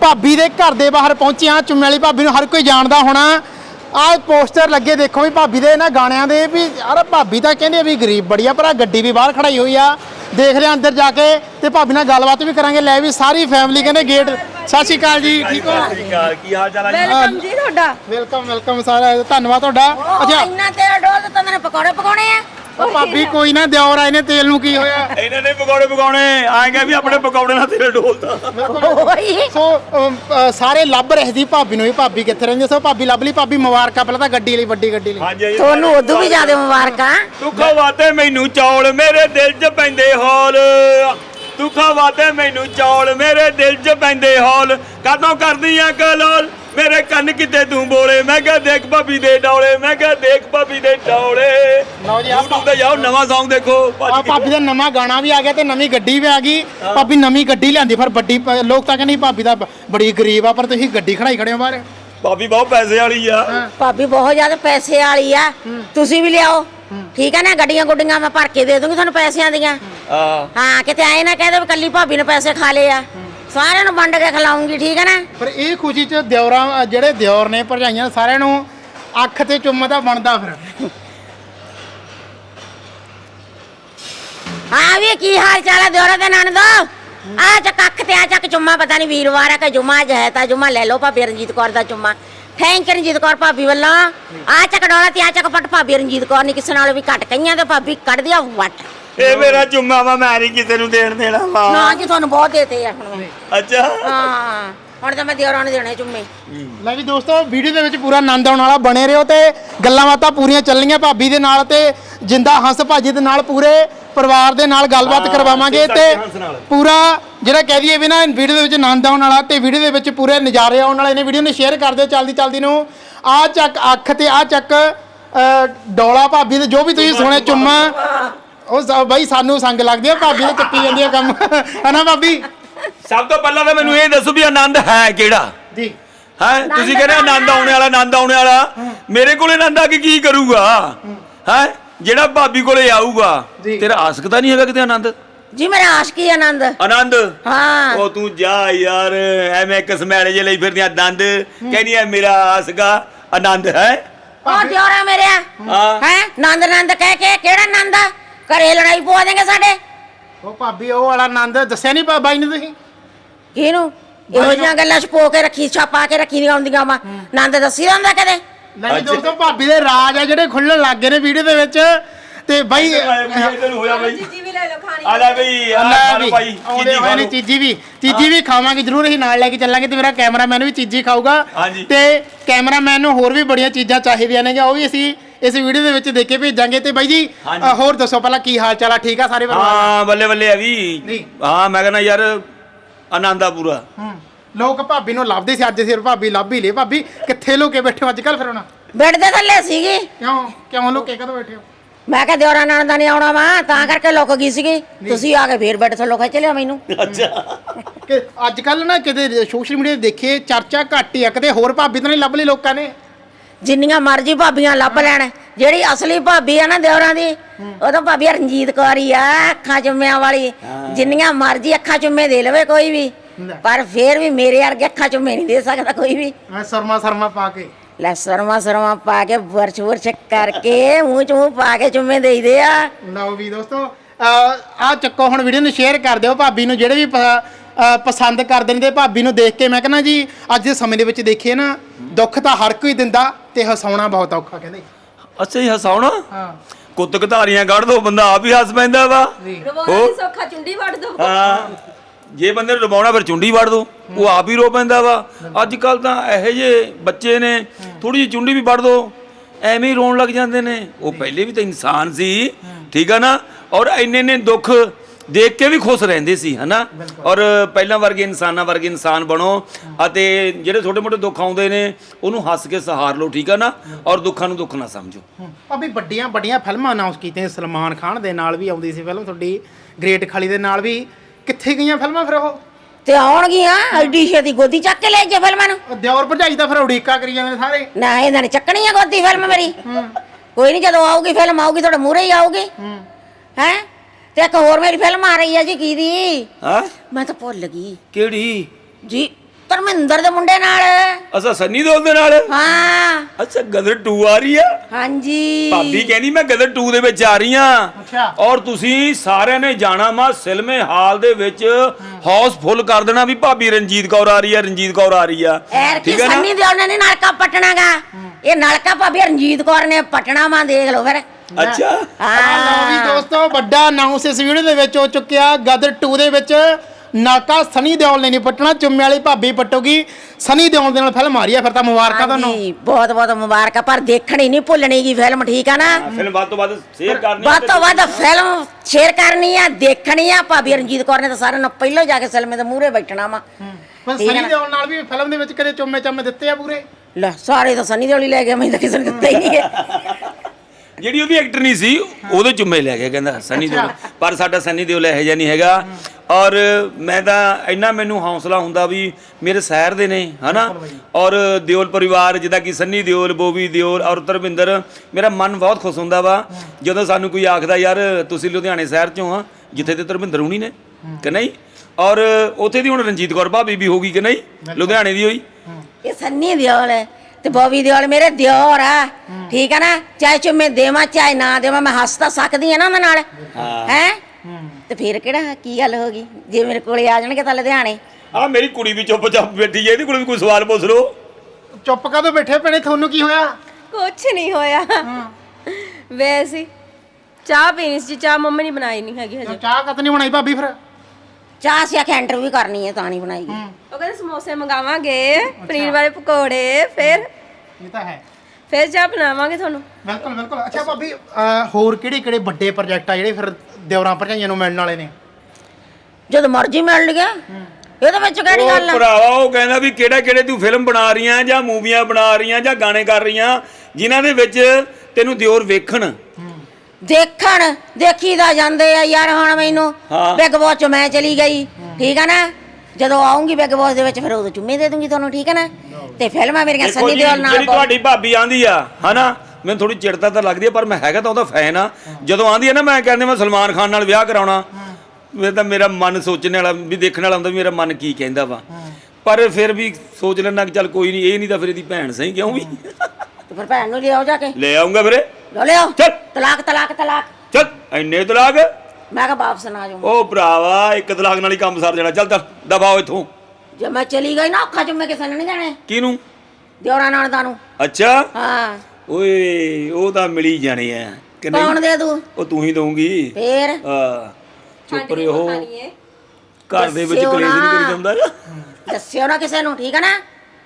ਭਾਬੀ ਦੇ ਘਰ ਦੇ ਬਾਹਰ ਪਹੁੰਚੇ ਆ ਚੁੰਮੇ ਵਾਲੀ ਭਾਬੀ ਨੂੰ ਹਰ ਕੋਈ ਜਾਣਦਾ ਹੋਣਾ। ਆ ਪੋਸਟਰ ਲੱਗੇ ਦੇਖੋ ਵੀ ਭਾਬੀ ਦੇ ਇਹਨਾਂ ਗਾਣਿਆਂ ਦੇ ਵੀ, ਯਾਰ ਭਾਬੀ ਤਾਂ ਕਹਿੰਦੇ ਵੀ ਗਰੀਬ ਬੜੀ ਆ, ਪਰ ਆ ਗੱਡੀ ਵੀ ਬਾਹਰ ਖੜਾਈ ਹੋਈ ਆ। ਦੇਖ ਆ ਅੰਦਰ ਜਾ ਕੇ ਤੇ ਭਾਬੀ ਨਾਲ ਗੱਲਬਾਤ ਵੀ ਕਰਾਂਗੇ। ਲੈ ਵੀ ਸਾਰੀ ਫੈਮਿਲੀ ਕਹਿੰਦੇ ਗੇਟ ਸਤਿ ਸ਼੍ਰੀ ਅਕਾਲ ਜੀ ਠੀਕ ਹੋ? ਕੀ ਹਾਲ ਚਾਲ ਜੀ? ਵੈਲਕਮ ਜੀ ਤੁਹਾਡਾ। ਵੈਲਕਮ ਵੈਲਕਮ ਸਾਰਾ ਧੰਨਵਾਦ ਤੁਹਾਡਾ। ਅੱਛਾ। ਇੰਨਾ ਤੇਰਾ ਡੋਲ ਤਾਂ ਤੈਨੂੰ ਪਕੌੜੇ ਪਕਾਉਣੇ ਆ? ਉਹ ਭਾਬੀ ਕੋਈ ਨਾ ਦਿਓਰ ਆਏ ਨੇ ਤੇਲ ਨੂੰ ਕੀ ਹੋਇਆ? ਇਹਨਾਂ ਨੇ ਪਕੌੜੇ ਪਕਾਉਣੇ ਆਏਗਾ ਵੀ ਆਪਣੇ ਪਕੌੜੇ ਨਾਲ ਤੇਰੇ ਡੋਲਦਾ ਸੋ ਅਮ, ਅ, ਸਾਰੇ ਲੱਭ ਰਹੇ ਸੀ ਭਾਬੀ ਨੂੰ ਵੀ ਭਾਬੀ ਕਿੱਥੇ ਰਹਿੰਦੀ? ਸੋ ਭਾਬੀ ਲੱਭ ਲਈ ਭਾਬੀ ਮੁਬਾਰਕਾਂ ਪਹਿਲਾਂ ਤਾਂ ਗੱਡੀ ਲਈ ਵੱਡੀ ਗੱਡੀ ਲਈ ਹਾਂਜੀ ਹਾਂਜੀ। ਤੁਹਾਨੂੰ ਉਦੋਂ ਵੀ ਜ਼ਿਆਦਾ ਮੁਬਾਰਕਾਂ। ਤੂੰ ਖਵਾਤੇ ਮੈਨੂੰ ਚੌਲ ਮੇਰੇ ਦਿਲ 'ਚ ਪੈਂਦੇ ਹੌਲ। ਤੂੰ ਖਵਾਤੇ ਮੈਨੂੰ ਚੌਲ ਮੇਰੇ ਦਿਲ 'ਚ ਪੈਂਦੇ ਹੌਲ। ਕਦੋਂ ਕਰਦੀ ਆ ਕਲੋਲ? ਮੇਰੇ ਕੰਨ ਕਿਤੇ ਤੂੰ ਬੋਲੇ। ਮੈਂ ਕਿਹਾ ਦੇਖ ਭਾਬੀ ਦੇ ਡੌਲੇ ਮੈਂ ਕਿਹਾ ਦੇਖ ਭਾਬੀ ਦੇ ਡੌਲੇ। ਲਓ ਜੀ, YouTube ਤੇ ਜਾਓ ਨਵਾਂ Song ਦੇਖੋ। ਆ। ਭਾਬੀ ਦਾ ਨਵਾਂ ਗਾਣਾ ਵੀ ਆ ਗਿਆ ਤੇ ਨਵੀਂ ਗੱਡੀ ਵੀ ਆ ਗਈ। ਭਾਬੀ ਨਵੀਂ ਗੱਡੀ ਲਿਆਂਦੀ ਪਰ ਵੱਡੀ ਲੋਕ ਤਾਂ ਕਹਿੰਦੇ ਭਾਬੀ ਦਾ ਬੜੀ ਗਰੀਬ ਆ ਪਰ ਤੁਸੀਂ ਗੱਡੀ ਖੜਾਈ ਖੜੇ ਹੋ ਬਾਹਰ। ਭਾਬੀ ਬਹੁਤ ਪੈਸੇ ਵਾਲੀ ਆ। ਭਾਬੀ ਬਹੁਤ ਜ਼ਿਆਦਾ ਪੈਸੇ ਵਾਲੀ ਆ। ਤੁਸੀਂ ਵੀ ਲਿਆਓ। ਠੀਕ ਆ ਨਾ ਗੱਡੀਆਂ ਗੁੱਡੀਆਂ ਮੈਂ ਭਰ ਕੇ ਦੇ ਦੂੰਗੀ ਤੁਹਾਨੂੰ ਪੈਸਿਆਂ ਦੀਆਂ। ਆ ਹਾਂ ਕਿਤੇ ਐ ਨਾ ਕਹਿ ਦੇ ਕੱਲੀ ਭਾਬੀ ਨੇ ਪੈਸੇ ਖਾ ਲਏ ਆ। ਸਾਰਿਆਂ ਨੂੰ ਵੰਡ ਕੇ ਖਿਲਾਉਂਗੀ ਠੀਕ ਹੈ ਨਾ? ਪਰ ਇਹ ਖੁਸ਼ੀ ਚ ਦਿਓਰਾਂ ਜਿਹੜੇ ਦਿਓਰ ਨੇ ਭਰਜਾਈਆਂ ਸਾਰਿਆਂ ਨੂੰ ਅੱਖ ਤੇ ਚੁੰਮ ਦਾ ਬਣਦਾ ਫਿਰ। ਹਾਂ ਵੀ ਕੀ ਹਾਲ ਚਾਲ ਹੈ ਦਿਓਰਾ ਦੇ ਨਣਦੋ? ਆ ਚੱਕ ਅੱਖ ਤੇ ਆ ਚੱਕ ਚੁੰਮਾ ਪਤਾ ਨਹੀਂ ਵੀਰਵਾਰ ਆ ਕਿ ਜੁਮਾ ਜਹਤਾ ਜੁਮਾ ਲੈ ਲਓ ਭਾਬੀ ਰਣਜੀਤ ਕੌਰ ਦਾ ਚੁੰਮਾ ਥੈਂਕ ਰਣਜੀਤ ਕੌਰ ਭਾਬੀ ਵੱਲੋਂ। ਆ ਚੱਕ ਡੋਲਾ ਤੇ ਆ ਚੱਕ ਪਟ ਭਾਬੀ ਰਣਜੀਤ ਕੌਰ ਨਹੀਂ ਕਿਸੇ ਨਾਲ ਵੀ ਘਟ ਕਈਆਂ ਤੇ ਭਾਬੀ ਕੱਢ ਦਿਆ ਵੱਟ। ਇਹ ਮੇਰਾ ਚੁੰਮਾ ਵਾ ਮੈਂ ਨਹੀਂ ਕਿਸੇ ਨੂੰ ਦੇਣ ਦੇਣਾ ਵਾ। ਨਾ ਜੀ ਤੁਹਾਨੂੰ ਬਹੁਤ ਦੇਤੇ ਆ ਹੁਣ। ਅੱਛਾ। ਹਾਂ ਹੁਣ ਤਾਂ ਮੈਂ ਦਿਓਰਾਂ ਨੂੰ ਦੇਣੇ ਚੁੰਮੇ ਲੈ ਵੀ ਦੋਸਤੋ ਵੀਡੀਓ ਦੇ ਵਿੱਚ ਪੂਰਾ ਆਨੰਦ ਆਉਣ ਵਾਲਾ ਬਣੇ ਰਹੋ ਤੇ ਗੱਲਾਂ ਬਾਤਾਂ ਪੂਰੀਆਂ ਚੱਲਣੀਆਂ ਭਾਬੀ ਦੇ ਨਾਲ ਤੇ ਜਿੰਦਾ ਹੰਸ ਭਾਜੀ ਦੇ ਨਾਲ ਪੂਰੇ ਪਰਿਵਾਰ ਦੇ ਨਾਲ ਗੱਲਬਾਤ ਕਰਵਾਵਾਂਗੇ ਤੇ। ਪੂਰਾ ਜਿਹੜਾ ਕਹਿ ਦਈਏ ਵੀ ਨਾ ਵੀਡੀਓ ਦੇ ਵਿੱਚ ਆਨੰਦ ਆਉਣ ਵਾਲਾ ਤੇ ਵੀਡੀਓ ਦੇ ਵਿੱਚ ਪੂਰੇ ਨਜ਼ਾਰੇ ਆਉਣ ਵਾਲੇ ਨੇ ਵੀਡੀਓ ਨੂੰ ਸ਼ੇਅਰ ਕਰ ਦਿਓ ਚਲਦੀ ਚਲਦੀ ਨੂੰ। ਆ ਚੱਕ ਅੱਖ ਤੇ ਆ ਚੱਕ ਡੋਲਾ ਭਾਬੀ ਦੇ ਜੋ ਵੀ ਤੁਸੀਂ ਸੁਣੇ ਚੁੰਮਾ। ਉਹ ਬਾਈ ਸਾਨੂੰ ਸੰਗ ਲੱਗਦੀ ਆ ਭਾਬੀ ਦੇ ਚੱਕੀ ਜਾਂਦੀ ਆ ਕੰਮ। ਹਨਾ ਭਾਬੀ? ਸਭ ਤੋਂ ਪਹਿਲਾਂ ਤਾਂ ਮੈਨੂੰ ਇਹ ਦੱਸੋ ਵੀ ਆਨੰਦ ਹੈ ਕਿਹੜਾ? ਜੀ। ਹੈ? ਤੁਸੀਂ ਕਹਿੰਦੇ ਆਨੰਦ ਆਉਣੇ ਵਾਲਾ ਆਨੰਦ ਆਉਣੇ ਵਾਲਾ। ਮੇਰੇ ਕੋਲੇ ਆਨੰਦ ਆ ਕੇ ਕੀ ਕਰੂਗਾ? ਹੈ। ਜਿਹੜਾ ਭਾਬੀ ਕੋਲੇ ਆਊਗਾ। ਤੇਰਾ ਆਸਕ ਤਾਂ ਨਹੀਂ ਹੈਗਾ ਕਿਤੇ ਆਨੰਦ? ਜੀ ਮੇਰਾ ਆਸ਼ਕੀ ਆਨੰਦ। ਆਨੰਦ? ਹਾਂ। ਉਹ ਤੂੰ ਜਾ ਯਾਰ ਐਵੇਂ ਕਸਮੈਲੇ ਜੇ ਲਈ ਫਿਰਦੀਆਂ ਦੰਦ। ਕਹਿੰਦੀ ਐ ਮੇਰਾ ਆਸਗਾ ਆਨੰਦ ਹੈ। ਉਹ ਦਿਓਰਾ ਮੇਰੇ। ਹਾਂ। ਹੈ? ਨੰਦ ਨੰਦ ਕਹਿ ਕੇ ਕਿਹੜਾ ਨੰਦ ਆ? ਘਰੇ ਲੜਾਈ ਪਵਾ ਦੇਂਗੇ ਸਾਡੇ। ਉਹ ਭਾਬੀ ਉਹ ਵਾਲਾ ਆਨੰਦ ਦੱਸਿਆ ਨਹੀਂ ਬਾਈ ਨੇ ਤੁਸੀਂ? ਕਿਹਨੂੰ? ਇਹੋ ਜਿਹੀਆਂ ਗੱਲਾਂ ਛਪੋ ਕੇ ਰੱਖੀ ਛਾਪਾ ਕੇ ਰੱਖੀ ਦੀਆਂ ਹੁੰਦੀਆਂ ਵਾ। ਨੰਦ ਦੱਸੀ ਦਾ ਹੁੰਦਾ ਕਦੇ? ਨਹੀਂ ਦੋਸਤੋ ਭਾਬੀ ਦੇ ਰਾਜ ਆ ਜਿਹੜੇ ਖੁੱਲਣ ਲੱਗ ਗਏ ਨੇ ਵੀਡੀਓ ਦੇ ਵਿੱਚ ਤੇ ਬਾਈ ਇਧਰ ਹੋਇਆ ਬਈ। ਜੀ ਵੀ ਲੈ ਲਓ ਖਾਣੀ। ਆ ਲੈ ਬਈ ਆ ਲੈ ਖਾ ਲਓ ਵੀ। ਭਾਈ ਆਉਂਦੇ ਚੀਜ਼ੀ ਹੋਏ ਖਾ ਨੇ ਲਓ। ਚੀਜ਼ੀ ਵੀ। ਚੀਜ਼ੀ ਵੀ ਖਾਵਾਂਗੇ ਜਰੂਰ ਅਸੀਂ ਨਾਲ ਲੈ ਕੇ ਚੱਲਾਂਗੇ ਤੇ ਮੇਰਾ ਕੈਮਰਾਮੈਨ ਵੀ ਚੀਜ਼ੀ ਖਾਊਗਾ। ਤੇ ਕੈਮਰਾਮੈਨ ਨੂੰ ਹੋਰ ਵੀ ਬੜੀਆਂ ਚੀਜ਼ਾਂ ਚਾਹੀਦੀਆਂ ਨੇ ਉਹ ਵੀ ਅਸੀਂ ਇਸ ਵੀਡੀਓ ਦੇ ਵਿੱਚ ਦੇ ਕੇ ਭੇਜਾਂਗੇ। ਤੇ ਬਾਈ ਜੀ ਹੋਰ ਦੱਸੋ ਪਹਿਲਾਂ ਕੀ ਹਾਲ ਚਾਲ ਆ? ਠੀਕ ਆ ਸਾਰੇ ਪਰਿਵਾਰ? ਹਾਂ ਬੱਲੇ ਬੱਲੇ ਆ ਵੀ। ਹਾਂ ਮੈਂ ਕਹਿੰਦਾ ਯਾਰ ਆਨੰਦ ਆ ਪੂਰਾ ਹੂੰ। ਲੋਕ ਭਾਬੀ ਨੂੰ ਲੱਭਦੇ ਸੀ ਅੱਜ ਸਿਰ ਭਾਬੀ ਲੱਭ ਹੀ ਲਏ। ਭਾਬੀ ਕਿੱਥੇ ਲੁਕੇ ਬੈਠੇ ਅੱਜ ਕੱਲ ਫਿਰ ਹੁਣ? ਬੈੱਡ ਦੇ ਥੱਲੇ ਸੀਗੀ। ਕਿਉਂ? ਕਿਉਂ ਲੁਕੇ ਕਦੋਂ ਬੈਠੇ ਹੋ? ਮੈਂ ਕਿਹਾ ਦਿਓਰਾ ਨੰਦ ਦਾ ਨਹੀਂ ਆਉਣਾ ਵਾ ਤਾਂ ਕਰਕੇ ਲੁੱਕ ਗਈ ਸੀਗੀ। ਤੁਸੀਂ ਆ ਕੇ ਫੇਰ ਬੈੱਡ ਥੱਲੋਂ ਖਿੱਚ ਲਿਆ ਮੈਨੂੰ। ਅੱਛਾ। ਕਿ ਅੱਜ ਕੱਲ ਨਾ ਕਿਤੇ ਸੋਸ਼ਲ ਮੀਡੀਆ ਦੇਖੇ ਚਰਚਾ ਘੱਟ ਹੀ ਆ ਕਿਤੇ ਹੋਰ ਭਾਬੀ ਤਾਂ ਨਹੀਂ ਲੱਭ ਲਈ ਲੋਕਾਂ ਨੇ। ਜਿੰਨੀਆਂ ਮਰਜ਼ੀ ਭਾਬੀਆਂ ਲੱਭ ਲੈਣ ਜਿਹੜੀ ਅਸਲੀ ਭਾਬੀ ਆ ਨਾ ਦਿਓਰਾਂ ਦੀ ਉਹ ਤਾਂ ਭਾਬੀ ਰਣਜੀਤ ਕੌਰ ਹੀ ਆ ਅੱਖਾਂ ਚੁੰਮਿਆਂ ਵਾਲੀ। ਜਿੰਨੀਆਂ ਮਰਜ਼ੀ ਅੱਖਾਂ ਚੁੰਮੇ ਦੇ ਲਵੇ ਕੋਈ ਵੀ। ਪਰ ਫੇਰ ਵੀ ਮੇਰੇ ਵਰਗੇ ਅੱਖਾਂ ਚੁੰਮੇ ਨਹੀਂ ਦੇ ਸਕਦਾ ਕੋਈ ਵੀ। ਮੈਂ ਸਰਮਾ ਸਰਮਾ ਪਾ ਕੇ। ਲੈ ਸਰਮਾ ਸਰਮਾ ਪਾ ਕੇ ਵਰਛ ਵਰਛ ਕਰਕੇ ਮੂੰਹ ਚ ਮੂੰਹ ਪਾ ਕੇ ਚੁੰਮੇ ਦੇਈਦੇ ਆ। ਲਓ ਵੀ ਦੋਸਤੋ ਆ ਚੱਕੋ ਹੁਣ ਵੀਡੀਓ ਨੂੰ ਸ਼ੇਅਰ ਕਰ ਦਿਓ ਭਾਬੀ ਨੂੰ ਜਿਹੜੇ ਵੀ ਪ- ਅਹ ਪਸੰਦ ਕਰਦੇ ਨੇ ਤੇ ਭਾਬੀ ਨੂੰ ਦੇਖ ਕੇ। ਮੈਂ ਕਹਿੰਦਾ ਜੀ ਅੱਜ ਦੇ ਸਮੇਂ ਦੇ ਵਿੱਚ ਦੇਖੀਏ ਨਾ ਦੁੱਖ ਤਾਂ ਹਰ ਕੋਈ ਦਿੰਦਾ ਤੇ ਹਸਾਉਣਾ ਬਹੁਤ ਔਖਾ ਕਹਿੰਦੇ। ਅੱਛਾ ਹੀ ਹਸਾਉਣਾ? ਹਾਂ। ਕੁੱਤਕ ਧਾਰੀਆਂ ਕੱਢ ਦੋ ਬੰਦਾ ਆਪ ਹੀ ਹੱਸ ਪੈਂਦਾ ਵਾ। ਰਵਾਨਾ ਦੀ ਸੌਖਾ ਚੁੰਡੀ ਵੜ ਦੋ। ਹਾਂ। ਜੇ ਬੰਦੇ ਨੂੰ ਰਵਾਉਣਾ ਫਿਰ ਚੁੰਡੀ ਵੜ ਦੋ ਉਹ ਆਪ ਹੀ ਰੋ ਪੈਂਦਾ ਵਾ। ਅੱਜ ਕੱਲ ਤਾਂ ਇਹੋ ਜਿਹੇ ਬੱਚੇ ਨੇ ਥੋੜੀ ਜਿਹੀ ਚੁੰਡੀ ਵੀ ਵੜ ਦੋ ਐਵੇਂ ਹੀ ਰੋਣ ਲੱਗ ਜਾਂਦੇ ਨੇ। ਉਹ ਪਹਿਲੇ ਵੀ ਤਾਂ ਇਨਸਾਨ ਸੀ ਠੀਕ ਆ ਨਾ? ਔਰ ਇੰਨੇ ਨੇ ਦੁੱਖ ਦੇਖ ਕੇ ਵੀ ਖੁਸ਼ ਰਹਿੰਦੇ ਸੀ ਹਨਾ? ਔਰ ਪਹਿਲਾਂ ਵਰਗੇ ਇਨਸਾਨਾਂ ਵਰਗੇ ਇਨਸਾਨ ਬਣੋ ਅਤੇ ਜਿਹੜੇ ਛੋਟੇ ਮੋਟੇ ਦੁੱਖ ਆਉਂਦੇ ਨੇ ਉਹਨੂੰ ਹੱਸ ਕੇ ਸਹਾਰ ਲਓ ਠੀਕ ਆ ਨਾ? ਔਰ ਦੁੱਖਾਂ ਨੂੰ ਦੁੱਖ ਨਾ ਸਮਝੋ। ਭਾਬੀ ਵੱਡੀਆਂ ਵੱਡੀਆਂ ਫਿਲਮਾਂ ਅਨਾਉਂਸ ਕੀਤੀਆਂ ਸਲਮਾਨ ਖਾਨ ਦੇ ਨਾਲ ਵੀ ਆਉਂਦੀ ਸੀ ਫਿਲਮ ਤੁਹਾਡੀ ਗ੍ਰੇਟ ਖਾਲੀ ਦੇ ਨਾਲ ਵੀ। ਕਿੱਥੇ ਗਈਆਂ ਫਿਲਮਾਂ ਫਿਰ ਉਹ? ਤੇ ਆਉਣਗੀਆਂ ਐਡੀ ਛੇਤੀ ਗੋਦੀ ਚੱਕ ਕੇ ਲੈ ਜੇ ਫਿਲਮਾਂ ਨੂੰ। ਉਹ ਦਿਓਰ ਭਰਜਾਈ ਤਾਂ ਫਿਰ ਉਡੀਕਾ ਕਰੀ ਜਾਂਦੇ ਨੇ ਸਾਰੇ। ਨਾ ਇਹਨਾਂ ਨੇ ਚੱਕਣੀ ਆ ਗੋਦੀ ਫਿਲਮ ਮੇਰੀ। ਕੋਈ ਨਹੀਂ ਜਦੋਂ ਆਊਗੀ ਫਿਲਮ ਆਊਗੀ ਤੁਹਾਡੇ ਮੂਹਰੇ ਹੀ ਆਊਗੀ। ਹੈ। ਤੇ ਇੱਕ ਹੋਰ ਮੇਰੀ ਫਿਲਮ ਆ ਰਹੀ ਆ ਜੀ ਕੀ ਦੀ? ਹਾਂ? ਮੈਂ ਤਾਂ ਭੁੱਲ ਗਈ। ਕਿਹੜੀ? ਜੀ ਧਰਮਿੰਦਰ ਦੇ ਮੁੰਡੇ ਨਾਲ। ਅਸਾਂ ਸੰਨੀ ਦਿਓਲ ਦੇ ਨਾਲ? ਹਾਂ। ਅੱਛਾ ਗਦਰ 2 ਆ ਰਹੀ ਆ? ਹਾਂਜੀ। ਭਾਬੀ ਕਹਿੰਦੀ ਮੈਂ ਗਦਰ 2 ਦੇ ਵਿੱਚ ਆ ਰਹੀ ਆ। ਅੱਛਾ। ਔਰ ਤੁਸੀਂ ਸਾਰਿਆਂ ਨੇ ਜਾਣਾ ਮਾ ਸਿਲਮੇ ਹਾਲ ਦੇ ਵਿੱਚ। ਹਾਊਸ ਫੁੱਲ ਕਰ ਦੇਣਾ ਵੀ ਭਾਬੀ ਰਣਜੀਤ ਕੌਰ ਆ ਰਹੀ ਆ ਰਣਜੀਤ ਕੌਰ ਆ ਰਹੀ ਆ। ਐਰ ਕੀ ਠੀਕ ਹੈ ਨਾ? ਸੰਨੀ ਦਿਓਲ ਨੇ ਨੀ ਨਲਕਾ ਪਟਣਾਗਾ। ਇਹ ਨਲਕਾ ਭਾਬੀ ਰਣਜੀਤ ਕੌਰ ਨੇ ਪਟਣਾ ਮਾ ਦੇਖ ਲਓ ਫਿਰ। ਅੱਛਾ। ਲਓ ਵੀ ਹਾਂ ਦੋਸਤੋ ਵੱਡਾ ਅਨਾਉਂਸ ਇਸ ਵੀਡੀਓ ਦੇ ਵਿੱਚ ਹੋ ਚੁੱਕਿਆ ਗਦਰ 2 ਦੇ ਵਿੱਚ। ਨਾਕਾ ਸਨੀ ਦਿਓਲ ਨੇ ਨਹੀਂ ਪੱਟਣਾ ਚੁੰਮੇ ਵਾਲੀ ਭਾਬੀ ਪੱਟੂਗੀ। ਸਨੀ ਦਿਓਲ ਦੇ ਨਾਲ ਫਿਲਮ ਆ ਰਹੀ ਹੈ ਫਿਰ ਤਾਂ ਮੁਬਾਰਕਾਂ ਤੁਹਾਨੂੰ। ਹਾਂਜੀ ਬਹੁਤ ਬਹੁਤ ਮੁਬਾਰਕਾਂ ਪਰ ਦੇਖਣੀ ਨਹੀਂ ਭੁੱਲਣੀ ਗੀ ਫਿਲਮ ਠੀਕ ਆ ਨਾ? ਫਿਲਮ ਵੱਧ ਤੋਂ ਵੱਧ ਸ਼ੇਅਰ ਕਰਨੀ ਆ ਵੱਧ ਤੋਂ ਵੱਧ ਫਿਲਮ ਸ਼ੇਅਰ ਕਰਨੀ ਆ ਦੇਖਣੀ ਆ। ਭਾਬੀ ਰਣਜੀਤ ਕੌਰ ਨੇ ਤਾਂ ਸਾਰਿਆਂ ਨੂੰ ਪਹਿਲਾਂ ਜਾ ਕੇ ਸਿਲਮੇ ਦੇ ਮੂਹਰੇ ਬੈਠਣਾ ਵਾ। ਪਰ ਠੀਕ ਹੈ ਸਨੀ ਨਾ? ਦਿਓਲ ਨਾਲ ਵੀ ਫਿਲਮ ਦੇ ਵਿੱਚ ਕਦੇ ਚੁੰਮੇ ਚਾਮੇ ਦਿੱਤੇ ਆ ਪੂਰੇ? ਲੈ ਸਾਰੇ ਤਾਂ ਸੰਨੀ ਦਿਓਲ ਹੀ ਲੈ ਗਿਆ ਮੈਂ ਤਾਂ ਕਿਸੇ ਨੂੰ ਦਿੱਤਾ ਹੀ ਨਹੀਂ। ਹੈ ਜਿਹੜੀ ਉਹਦੀ ਐਕਟਰ ਨਹੀਂ ਸੀ ਉਹਦੇ ਚੁੰਮੇ ਲੈ ਗਿਆ ਕਹਿੰਦਾ ਸਨੀ ਦਿਓਲ। ਪਰ ਸਾਡਾ ਸਨੀ ਦਿਓਲ ਇਹੋ ਜਿਹਾ ਨਹੀਂ ਹੈਗਾ। ਔਰ ਮੈਂ ਤਾਂ ਇੰਨਾ ਮੈਨੂੰ ਹੌਸਲਾ ਹੁੰਦਾ ਵੀ ਮੇਰੇ ਸ਼ਹਿਰ ਦੇ ਨੇ ਹਨਾ? ਔਰ ਦਿਓਲ ਪਰਿਵਾਰ ਜਿੱਦਾਂ ਕਿ ਸੰਨੀ ਦਿਓਲ ਬੋਬੀ ਦਿਓਲ ਔਰ ਧਰਮਿੰਦਰ ਮੇਰਾ ਮਨ ਬਹੁਤ ਖੁਸ਼ ਹੁੰਦਾ ਵਾ। ਜਦੋਂ ਸਾਨੂੰ ਕੋਈ ਆਖਦਾ ਯਾਰ ਤੁਸੀਂ ਲੁਧਿਆਣੇ ਸ਼ਹਿਰ ਚੋਂ ਆ ਜਿੱਥੇ ਤੇ ਧਰਮਿੰਦਰ ਹੁਣੀ ਨੇ ਕਿ ਨਹੀਂ? ਔਰ ਉੱਥੇ ਦੀ ਹੁਣ ਰਣਜੀਤ ਕੌਰ ਭਾਬੀ ਵੀ ਹੋਗੀ ਕਿ ਨਹੀਂ? ਲੁਧਿਆਣੇ ਦੀ ਹੋਈ। ਇਹ ਸੰਨੀ ਦਿਓਲ ਹੈ ਤੇ ਬੋਬੀ ਦਿਓਲ ਮੇਰੇ ਦਿਓਰ ਆ। ਠੀਕ ਆ ਨਾ? ਚਾਹੇ ਚੁੰਮੇ ਦੇਵਾਂ ਚਾਹੇ ਨਾ ਦੇਵਾਂ ਮੈਂ ਹੱਸ ਤਾਂ ਸਕਦੀ ਆ ਨਾ ਉਹਨਾਂ ਨਾਲ। ਹੈ? ਤੇ ਫਿਰ ਕਿਹੜਾ ਕੀ ਗੱਲ ਹੋ ਗਈ? ਜੇ ਮੇਰੇ ਕੋਲੇ ਆ ਜਾਣਗੇ ਤਾਂ ਲੁਧਿਆਣੇ। ਆ ਮੇਰੀ ਕੁੜੀ ਵੀ ਚੁੱਪ ਚਾਪ ਬੈਠੀ ਹੈ ਇਹਦੇ ਕੋਲ ਵੀ ਕੋਈ ਸਵਾਲ ਪੁੱਛ ਲਓ। ਚੁੱਪ ਕਦੋਂ ਬੈਠੇ ਭੈਣੇ ਤੁਹਾਨੂੰ ਕੀ ਹੋਇਆ? ਕੁਛ ਨਹੀਂ ਹੋਇਆ। ਵੈਸੇ। ਚਾਹ ਪੀਣੀ ਸੀ ਚਾਹ ਮੰਮੀ ਨੇ ਬਣਾਈ ਨਹੀਂ ਹੈਗੀ ਹਜੇ। ਚਾਹ ਕਦ ਨਹੀਂ ਬਣਾਈ ਭਾਬੀ ਫਿਰ? ਚਾਹ ਸਿਆ ਕੇ ਇੰਟਰਵਿਊ ਕਰਨੀ ਹੈ ਤਾਂ ਨਹੀਂ ਬਣਾਈ। ਉਹ ਕਹਿੰਦੇ ਸਮੋਸੇ ਮੰਗਾਵਾਂਗੇ ਪਨੀਰ ਵਾਲੇ ਪਕੌੜੇ ਫਿਰ। ਇਹ ਤਾਂ ਹੈ। ਫਿਰ ਚਾਹ ਬਣਾਵਾਂਗੇ ਤੁਹਾਨੂੰ। ਬਿਲਕੁਲ ਬਿਲਕੁਲ। ਅੱਛਾ ਭਾਬੀ ਅਹ ਹੋਰ ਕਿਹੜੇ ਕਿਹੜੇ ਵੱਡੇ ਪ੍ਰੋਜੈਕਟ ਆ ਜਿਹੜੇ ਫਿਰ ਦਿਉਰਾਂ ਭਰਜਾਈਆਂ ਨੂੰ ਮਿਲਣ ਵਾਲੇ ਨੇ? ਜਦੋਂ ਮਰਜ਼ੀ ਮਿਲ ਲਿਆ ਇਹਦੇ ਵਿੱਚ ਕਿਹੜੀ ਉਹ ਗੱਲ ਆ? ਭਰਾਵਾ ਉਹ ਕਹਿੰਦਾ ਵੀ ਕਿਹੜਾ ਕਿਹੜੇ ਤੂੰ ਫਿਲਮ ਬਣਾ ਰਹੀਆਂ ਜਾਂ ਮੂਵੀਆਂ ਬਣਾ ਰਹੀਆਂ ਜਾਂ ਗਾਣੇ ਕਰ ਰਹੀਆਂ ਜਿਨ੍ਹਾਂ ਦੇ ਵਿੱਚ ਤੈਨੂੰ ਦਿਓਰ ਵੇਖਣ। ਦੇਖਣ ਦੇਖੀਦਾ ਜਾਂਦੇ ਆ ਯਾਰ ਹੁਣ ਮੈਨੂੰ। ਹਾਂ। ਬਿਗ ਬੌਸ ਚ ਮੈਂ ਚਲੀ ਗਈ। ਠੀਕ ਹੈ ਨਾ? ਜਦੋਂ ਆਉਂਗੀ ਬਿਗ ਬੌਸ ਦੇ ਵਿੱਚ ਫਿਰ ਉਦੋਂ ਚੁੰਮੇ ਦੇ ਦੂੰਗੀ ਤੁਹਾਨੂੰ ਠੀਕ ਹੈ ਨਾ? ਤੇ ਫਿਲਮਾਂ ਮੇਰੀਆਂ ਦੇਖੋ ਸੰਨੀ ਜੀ, ਦਿਓਲ ਨਾਲ ਜਿਹੜੀ ਬਹੁਤ- ਤੁਹਾਡੀ ਭਾਬੀ ਆਂਦੀ ਆ ਹਨਾ? ਮੈਨੂੰ ਥੋੜੀ ਚਿੜਤਾ ਤਾਂ ਲੱਗਦੀ ਆ ਪਰ ਮੈਂ ਹੈਗਾ ਤਾਂ ਉਹਦਾ ਫੈਨ ਆ। ਜਦੋਂ ਆਂਦੀ ਆ ਨਾ ਮੈਂ ਕਹਿੰਦੇ ਮੈਂ ਸਲਮਾਨ ਖਾਨ ਨਾਲ ਵਿਆਹ ਕਰਾਉਣਾ। ਮੈਂ ਤਾਂ ਮੇਰਾ ਮਨ ਸੋਚਣ ਵਾਲਾ ਵੀ ਦੇਖਣ ਵਾਲਾ ਹੁੰਦਾ ਵੀ ਮੇਰਾ ਮਨ ਕੀ ਕਹਿੰਦਾ ਵਾ। ਪਰ ਫਿਰ ਵੀ ਸੋਚ ਲੈਣਾ ਕਿ ਚੱਲ ਕੋਈ ਨਹੀਂ ਇਹ ਨਹੀਂ ਤਾਂ ਫਿਰ ਇਹਦੀ ਭੈਣ ਸਹੀ ਕਿਉਂ ਵੀ? ਤੇ ਫਿਰ ਭੈਣ ਨੂੰ ਲਿਆਓ ਜਾ ਕੇ। ਲੈ ਆਉਂਗਾ ਵੀਰੇ। ਲੋ ਲਿਆਓ। ਚੱਲ। ਤਲਾਕ ਤਲਾਕ ਤਲਾਕ। ਚੱਲ ਇੰਨੇ ਤਲਾਕ? ਮੈਂ ਕਿਹਾ ਵਾਪਸ ਨਾ ਜਾਊਂ। ਉਹ ਭਰਾਵਾ ਇੱਕ ਤਲਾਕ ਨਾਲ ਹੀ ਕੰਮ ਸਰ ਜਾਣਾ। ਚੱਲ ਚੱਲ ਦਬਾਓ ਇੱਥੋਂ। ਜੇ ਮੈਂ ਚਲੀ ਗਈ ਨਾ ਔਖਾ ਚੁੰਮੇ ਕਿਸੇ ਨੇ ਨਹੀਂ ਜਾਣੇ। ਕਿਹਨੂੰ? ਦਿਓਰਾ ਨਾਲ ਦਾ ਨੂੰ। ਅੱਛਾ? ਹਾਂ। ਓਏ ਉਹ ਤਾਂ ਮਿਲੀ ਜਾਣੇ ਆ ਕਿ ਕੌਣ ਦੇ ਦੂ ਉਹ ਤੂੰ ਹੀ ਦਊਂਗੀ। ਫੇਰ? ਆ ਚੁੱਪ ਰਹੋ। ਘਰ ਦੇ ਵਿੱਚ ਕਲੇਸ਼ ਨਹੀਂ। ਕਰੀ ਜਾਂਦਾ ਦੱਸਿਓ ਨਾ ਕਿਸੇ ਨੂੰ ਠੀਕ ਹੈ ਨਾ?